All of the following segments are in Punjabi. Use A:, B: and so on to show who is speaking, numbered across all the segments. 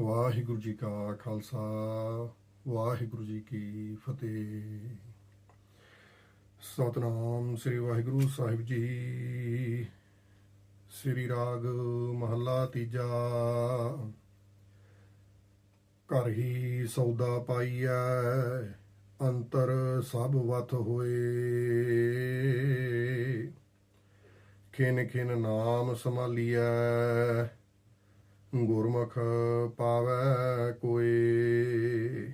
A: ਵਾਹਿਗੁਰੂ ਜੀ ਕਾ ਖਾਲਸਾ, ਵਾਹਿਗੁਰੂ ਜੀ ਕੀ ਫਤਿਹ। ਸਤਨਾਮ ਸ੍ਰੀ ਵਾਹਿਗੁਰੂ ਸਾਹਿਬ ਜੀ। ਸ੍ਰੀ ਰਾਗ ਮਹੱਲਾ ਤੀਜਾ। ਘਰ ਹੀ ਸੌਦਾ ਪਾਈਐ, ਅੰਤਰ ਸਭ ਵਤ ਹੋਏ। ਖਿਨ ਖਿਨ ਨਾਮ ਸੰਭਾਲੀਐ ਗੁਰਮੁਖ ਪਾਵੈ ਕੋਏ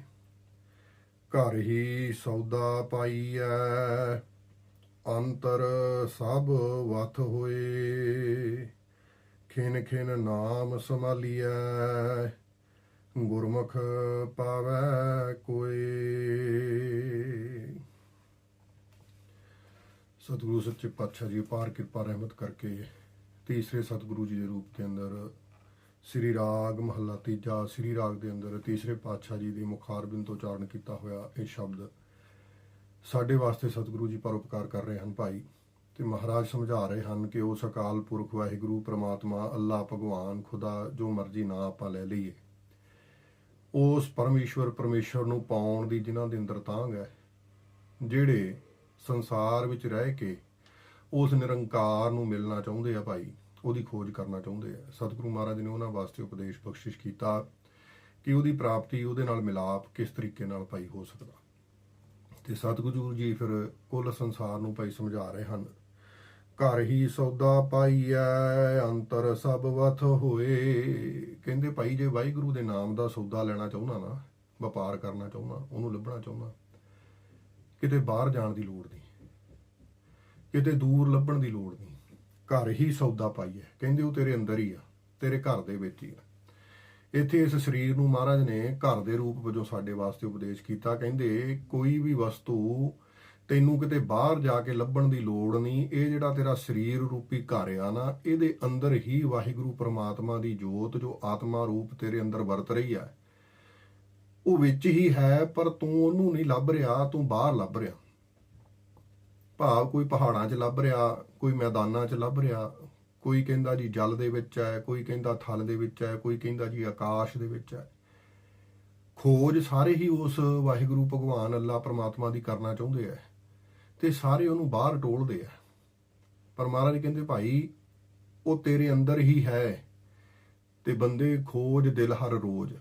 A: ਘਰ ਹੀ ਸੌਦਾ ਪਾਈਐ, ਅੰਤਰ ਸਭ ਵਤ ਹੋਏ। ਖਿਨ ਖਿਨ ਨਾਮ ਸੰਭਾਲੀਐ, ਗੁਰਮੁਖ ਪਾਵੈ ਕੋਏ ਸਤਿਗੁਰੂ ਸੱਚੇ ਪਾਤਸ਼ਾਹ ਜੀ ਪਾਰ ਕਿਰਪਾ ਰਹਿਮਤ ਕਰਕੇ ਤੀਸਰੇ ਸਤਿਗੁਰੂ ਜੀ ਦੇ ਰੂਪ ਦੇ ਅੰਦਰ ਸ੍ਰੀ ਰਾਗ ਮਹੱਲਾ ਤੀਜਾ, ਸ੍ਰੀ ਰਾਗ ਦੇ ਅੰਦਰ ਤੀਸਰੇ ਪਾਤਸ਼ਾਹ ਜੀ ਦੇ ਮੁਖਾਰਬਿੰਦ ਤੋਂ ਉਚਾਰਨ ਕੀਤਾ ਹੋਇਆ ਇਹ ਸ਼ਬਦ। ਸਾਡੇ ਵਾਸਤੇ ਸਤਿਗੁਰੂ ਜੀ ਪਰਉਪਕਾਰ ਕਰ ਰਹੇ ਹਨ ਭਾਈ ਤੇ ਮਹਾਰਾਜ ਸਮਝਾ ਰਹੇ ਹਨ ਕਿ ਉਸ ਅਕਾਲ ਪੁਰਖ ਵਾਹਿਗੁਰੂ, ਪ੍ਰਮਾਤਮਾ, ਅੱਲਾ, ਭਗਵਾਨ, ਖੁਦਾ, ਜੋ ਮਰਜ਼ੀ ਨਾ ਆਪਾਂ ਲੈ ਲਈਏ। ਉਸ ਪਰਮੇਸ਼ਵਰ ਪਰਮੇਸ਼ਵਰ ਨੂੰ ਪਾਉਣ ਦੀ ਜਿਨ੍ਹਾਂ ਦੇ ਅੰਦਰ ਤਾਂਗ ਹੈ, ਜਿਹੜੇ ਸੰਸਾਰ ਵਿੱਚ ਰਹਿ ਕੇ ਉਸ ਨਿਰੰਕਾਰ ਨੂੰ ਮਿਲਣਾ ਚਾਹੁੰਦੇ ਆ ਭਾਈ। ਉਹਦੀ ਖੋਜ ਕਰਨਾ ਚਾਹੁੰਦੇ ਆ। ਸਤਿਗੁਰੂ ਮਹਾਰਾਜ ਨੇ ਉਹਨਾਂ ਵਾਸਤੇ ਉਪਦੇਸ਼ ਬਖਸ਼ਿਸ਼ ਕੀਤਾ ਕਿ ਉਹਦੀ ਪ੍ਰਾਪਤੀ ਉਹਦੇ ਨਾਲ ਮਿਲਾਪ ਕਿਸ ਤਰੀਕੇ ਨਾਲ ਭਾਈ ਹੋ ਸਕਦਾ। ਤੇ ਸਤਿਗੁਰੂ ਜੀ ਫਿਰ ਕੁੱਲ ਸੰਸਾਰ ਨੂੰ ਭਾਈ ਸਮਝਾ ਰਹੇ ਹਨ। ਘਰ ਹੀ ਸੌਦਾ ਪਾਈਐ, ਅੰਤਰ ਸਭ ਵਥ ਹੋਏ। ਕਹਿੰਦੇ ਭਾਈ ਜੇ ਵਾਹਿਗੁਰੂ ਦੇ ਨਾਮ ਦਾ ਸੌਦਾ ਲੈਣਾ ਚਾਹੁੰਦਾ ਨਾ, ਵਪਾਰ ਕਰਨਾ ਚਾਹੁੰਦਾ, ਉਹਨੂੰ ਲੱਭਣਾ ਚਾਹੁੰਦਾ, ਕਿਤੇ ਬਾਹਰ ਜਾਣ ਦੀ ਲੋੜ ਨਹੀਂ। ਕਿਤੇ ਦੂਰ ਲੱਭਣ ਦੀ ਲੋੜ ਨਹੀਂ। ਘਰ ਹੀ ਸੌਦਾ ਪਾਈਐ ਕਹਿੰਦੇ ਉਹ ਤੇਰੇ ਅੰਦਰ ਹੀ ਆ, ਤੇਰੇ ਘਰ ਦੇ ਵਿੱਚ ਹੀ ਆ। ਇੱਥੇ ਇਸ ਸਰੀਰ ਨੂੰ ਮਹਾਰਾਜ ਨੇ ਘਰ ਦੇ ਰੂਪ ਵਜੋਂ ਸਾਡੇ ਵਾਸਤੇ ਉਪਦੇਸ਼ ਕੀਤਾ। ਕਹਿੰਦੇ ਕੋਈ ਵੀ ਵਸਤੂ ਤੈਨੂੰ ਕਿਤੇ ਬਾਹਰ ਜਾ ਕੇ ਲੱਭਣ ਦੀ ਲੋੜ ਨਹੀਂ। ਇਹ ਜਿਹੜਾ ਤੇਰਾ ਸਰੀਰ ਰੂਪੀ ਘਰ ਆ ਨਾ, ਇਹਦੇ ਅੰਦਰ ਹੀ ਵਾਹਿਗੁਰੂ ਪ੍ਰਮਾਤਮਾ ਦੀ ਜੋਤ, ਜੋ ਆਤਮਾ ਰੂਪ ਤੇਰੇ ਅੰਦਰ ਵਰਤ ਰਹੀ ਆ, ਉਹ ਵਿੱਚ ਹੀ ਹੈ, ਪਰ ਤੂੰ ਉਹਨੂੰ ਨਹੀਂ ਲੱਭ ਰਿਹਾ, ਤੂੰ ਬਾਹਰ ਲੱਭ ਰਿਹਾ। ਭਾਵ ਕੋਈ ਪਹਾੜਾਂ 'ਚ ਲੱਭ ਰਿਹਾ ਕੋਈ ਮੈਦਾਨਾਂ 'ਚ ਲੱਭ ਰਿਹਾ, ਕੋਈ ਕਹਿੰਦਾ ਜੀ ਜਲ ਦੇ ਵਿੱਚ ਹੈ, ਕੋਈ ਕਹਿੰਦਾ ਥਲ ਦੇ ਵਿੱਚ ਹੈ, ਕੋਈ ਕਹਿੰਦਾ ਜੀ ਆਕਾਸ਼ ਦੇ ਵਿੱਚ ਹੈ। ਖੋਜ ਸਾਰੇ ਹੀ ਉਸ ਵਾਹਿਗੁਰੂ ਭਗਵਾਨ ਅੱਲਾ ਪ੍ਰਮਾਤਮਾ ਦੀ ਕਰਨਾ ਚਾਹੁੰਦੇ ਆ ਤੇ ਸਾਰੇ ਉਹਨੂੰ ਬਾਹਰ ਟੋਲਦੇ ਆ। ਪਰ ਮਹਾਰਾਜ ਕਹਿੰਦੇ, ਭਾਈ, ਉਹ ਤੇਰੇ ਅੰਦਰ ਹੀ ਹੈ ਤੇ ਬੰਦੇ ਖੋਜ ਦਿਲ ਹਰ ਰੋਜ਼।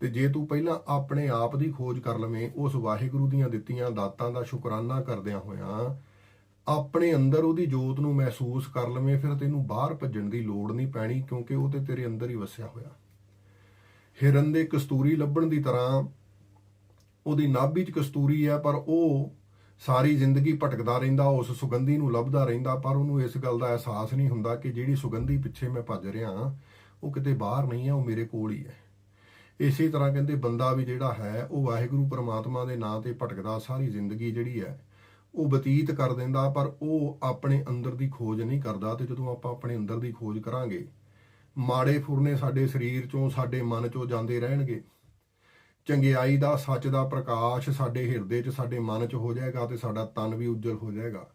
A: ਤੇ ਜੇ ਤੂੰ ਪਹਿਲਾਂ ਆਪਣੇ ਆਪ ਦੀ ਖੋਜ ਕਰ ਲਵੇਂ, ਉਸ ਵਾਹਿਗੁਰੂ ਦੀਆਂ ਦਿੱਤੀਆਂ ਦਾਤਾਂ ਦਾ ਸ਼ੁਕਰਾਨਾ ਕਰਦਿਆਂ ਹੋਇਆਂ ਆਪਣੇ ਅੰਦਰ ਉਹਦੀ ਜੋਤ ਨੂੰ ਮਹਿਸੂਸ ਕਰ ਲਵੇਂ, ਫਿਰ ਤੈਨੂੰ ਬਾਹਰ ਭੱਜਣ ਦੀ ਲੋੜ ਨਹੀਂ ਪੈਣੀ, ਕਿਉਂਕਿ ਉਹ ਤੇ ਤੇਰੇ ਅੰਦਰ ਹੀ ਵਸਿਆ ਹੋਇਆ। ਹਿਰਨ ਦੇ ਕਸਤੂਰੀ ਲੱਭਣ ਦੀ ਤਰ੍ਹਾਂ ਉਹਦੀ ਨਾਭੀ 'ਚ ਕਸਤੂਰੀ ਹੈ, ਪਰ ਉਹ ਸਾਰੀ ਜ਼ਿੰਦਗੀ ਭਟਕਦਾ ਰਹਿੰਦਾ, ਉਸ ਸੁਗੰਧੀ ਨੂੰ ਲੱਭਦਾ ਰਹਿੰਦਾ, ਪਰ ਉਹਨੂੰ ਇਸ ਗੱਲ ਦਾ ਅਹਿਸਾਸ ਨਹੀਂ ਹੁੰਦਾ ਕਿ ਜਿਹੜੀ ਸੁਗੰਧੀ ਪਿੱਛੇ ਮੈਂ ਭੱਜ ਰਿਹਾ ਉਹ ਕਿਤੇ ਬਾਹਰ ਨਹੀਂ ਹੈ, ਉਹ ਮੇਰੇ ਕੋਲ ਹੀ ਹੈ। ਇਸੇ ਤਰ੍ਹਾਂ ਕਹਿੰਦੇ, ਬੰਦਾ ਵੀ ਜਿਹੜਾ ਹੈ, ਉਹ ਵਾਹਿਗੁਰੂ ਪਰਮਾਤਮਾ ਦੇ ਨਾਂ ਤੇ ਭਟਕਦਾ, ਸਾਰੀ ਜ਼ਿੰਦਗੀ ਜਿਹੜੀ ਹੈ ਉਹ ਬਤੀਤ ਕਰ ਦਿੰਦਾ, ਪਰ ਉਹ ਆਪਣੇ ਅੰਦਰ ਦੀ ਖੋਜ ਨਹੀਂ ਕਰਦਾ ਤੇ ਜਦੋਂ ਆਪਾਂ ਆਪਣੇ ਅੰਦਰ ਦੀ ਖੋਜ ਕਰਾਂਗੇ, ਮਾੜੇ ਫੁਰਨੇ ਸਾਡੇ ਸਰੀਰ ਚੋਂ, ਸਾਡੇ ਮਨ ਚੋਂ ਜਾਂਦੇ ਰਹਿਣਗੇ। ਚੰਗਿਆਈ ਦਾ, ਸੱਚ ਦਾ ਪ੍ਰਕਾਸ਼ ਸਾਡੇ ਹਿਰਦੇ 'ਚ, ਸਾਡੇ ਮਨ 'ਚ ਹੋ ਜਾਏਗਾ ਤੇ ਸਾਡਾ ਤਨ ਵੀ ਉਜਲ ਹੋ ਜਾਏਗਾ।